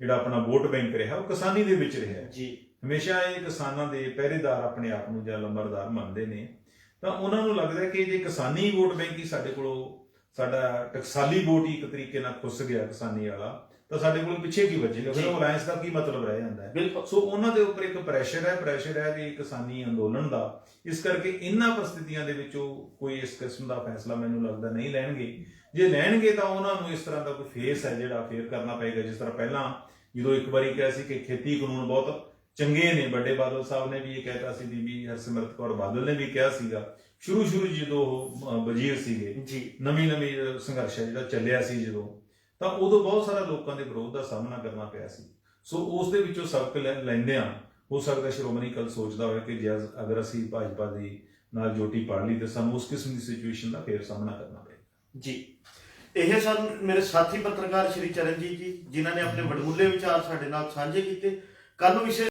ਜਿਹੜਾ ਆਪਣਾ ਵੋਟ ਬੈਂਕ ਰਿਹਾ ਉਹ ਕਿਸਾਨੀ ਦੇ ਵਿੱਚ ਰਿਹਾ ਹੈ। ਜੀ। ਹਮੇਸ਼ਾ ਇਹ ਕਿਸਾਨਾਂ ਦੇ ਪਹਿਰੇਦਾਰ ਆਪਣੇ ਆਪ ਨੂੰ ਜਾਂ ਲੰਬਰਦਾਰ ਮੰਨਦੇ ਨੇ। ਤਾਂ ਉਹਨਾਂ ਨੂੰ ਲੱਗਦਾ ਕਿ ਜੇ ਕਿਸਾਨੀ ਵੋਟ ਬੈਂਕ ਹੀ ਸਾਡੇ ਕੋਲੋਂ ਸਾਡਾ ਟਕਸਾਲੀ ਵੋਟ ਹੀ ਇੱਕ ਤਰੀਕੇ ਨਾਲ ਖੁੱਸ ਗਿਆ ਕਿਸਾਨੀ ਵਾਲਾ ਤਾਂ ਸਾਡੇ ਕੋਲ ਪਿੱਛੇ ਕੀ ਬਚੇਗਾ ਫਿਰ। ਉਹ ਅਲਾਈਅੰਸ ਦਾ ਕੀ ਮਤਲਬ ਰਹਿ ਜਾਂਦਾ ਹੈ? ਬਿਲਕੁਲ। ਸੋ ਉਹਨਾਂ ਦੇ ਉੱਪਰ ਇੱਕ ਪ੍ਰੈਸ਼ਰ ਹੈ ਪ੍ਰੈਸ਼ਰ ਹੈ ਕਿ ਕਿਸਾਨੀ ਅੰਦੋਲਨ ਦਾ। ਇਸ ਕਰਕੇ ਇਹਨਾਂ ਪਰਿਸਥਿਤੀਆਂ ਦੇ ਵਿੱਚ ਉਹ ਕੋਈ ਇਸ ਕਿਸਮ ਦਾ ਫੈਸਲਾ ਮੈਨੂੰ ਲੱਗਦਾ ਨਹੀਂ ਲੈਣਗੇ। ਜੇ ਲੈਣਗੇ ਤਾਂ ਉਹਨਾਂ ਨੂੰ ਇਸ ਤਰ੍ਹਾਂ ਦਾ ਕੋਈ ਫੇਸ ਹੈ ਜਿਹੜਾ ਫੇਰ ਕਰਨਾ ਪਏਗਾ। ਜਿਸ ਤਰ੍ਹਾਂ ਪਹਿਲਾਂ ਜਦੋਂ ਇੱਕ ਵਾਰੀ ਕਿਹਾ ਸੀ ਕਿ ਖੇਤੀ ਕਾਨੂੰਨ ਬਹੁਤ ਚੰਗੇ ਨੇ ਵੱਡੇ ਬਾਦਲ ਸਾਹਿਬ ਨੇ ਵੀ ਇਹ ਕਹਿਤਾ ਸੀ ਬੀਬੀ ਹਰਸਿਮਰਤ ਕੌਰ ਬਾਦਲ ਨੇ ਵੀ ਕਿਹਾ ਸੀਗਾ। ਸ਼ੁਰੂ ਸ਼ੁਰੂ ਜਦੋਂ ਉਹ ਵਜ਼ੀਰ ਸੀਗੇ ਜੀ। ਨਵੀਂ ਨਵੀਂ ਸੰਘਰਸ਼ ਹੈ ਜਿਹੜਾ ਚੱਲਿਆ ਸੀ ਜਦੋਂ ਤਾਂ ਉਦੋਂ ਬਹੁਤ ਸਾਰਾ ਲੋਕਾਂ ਦੇ ਵਿਰੋਧ ਦਾ ਸਾਹਮਣਾ ਕਰਨਾ ਪਿਆ ਸੀ। ਸੋ ਉਸ ਦੇ ਵਿੱਚੋਂ ਸਬਕ ਲੈਂਦੇ ਆ ਹੋ ਸਕਦਾ ਸ਼੍ਰੋਮਣੀ ਕਲ ਸੋਚਦਾ ਹੋਵੇ ਕਿ ਜੇ ਅਗਰ ਅਸੀਂ ਭਾਜਪਾ ਦੀ ਨਾਲ ਜੋਟੀ ਪਾੜ ਲਈ ਤੇ ਸਾਨੂੰ ਉਸ ਕਿਸਮ ਦੀ ਸਿਚੁਏਸ਼ਨ ਦਾ ਫੇਰ ਸਾਹਮਣਾ ਕਰਨਾ ਪਏਗਾ। ਜੀ। ਇਹ ਸਨ ਮੇਰੇ ਸਾਥੀ ਪੱਤਰਕਾਰ ਸ਼੍ਰੀ ਚਰਨਜੀਤ ਜੀ ਜਿਨ੍ਹਾਂ ਨੇ ਆਪਣੇ ਵਡਮੁੱਲੇ ਵਿਚਾਰ ਸਾਡੇ ਨਾਲ ਸਾਂਝੇ ਕੀਤੇ। ਕੱਲ ਨੂੰ ਵਿਸ਼ੇ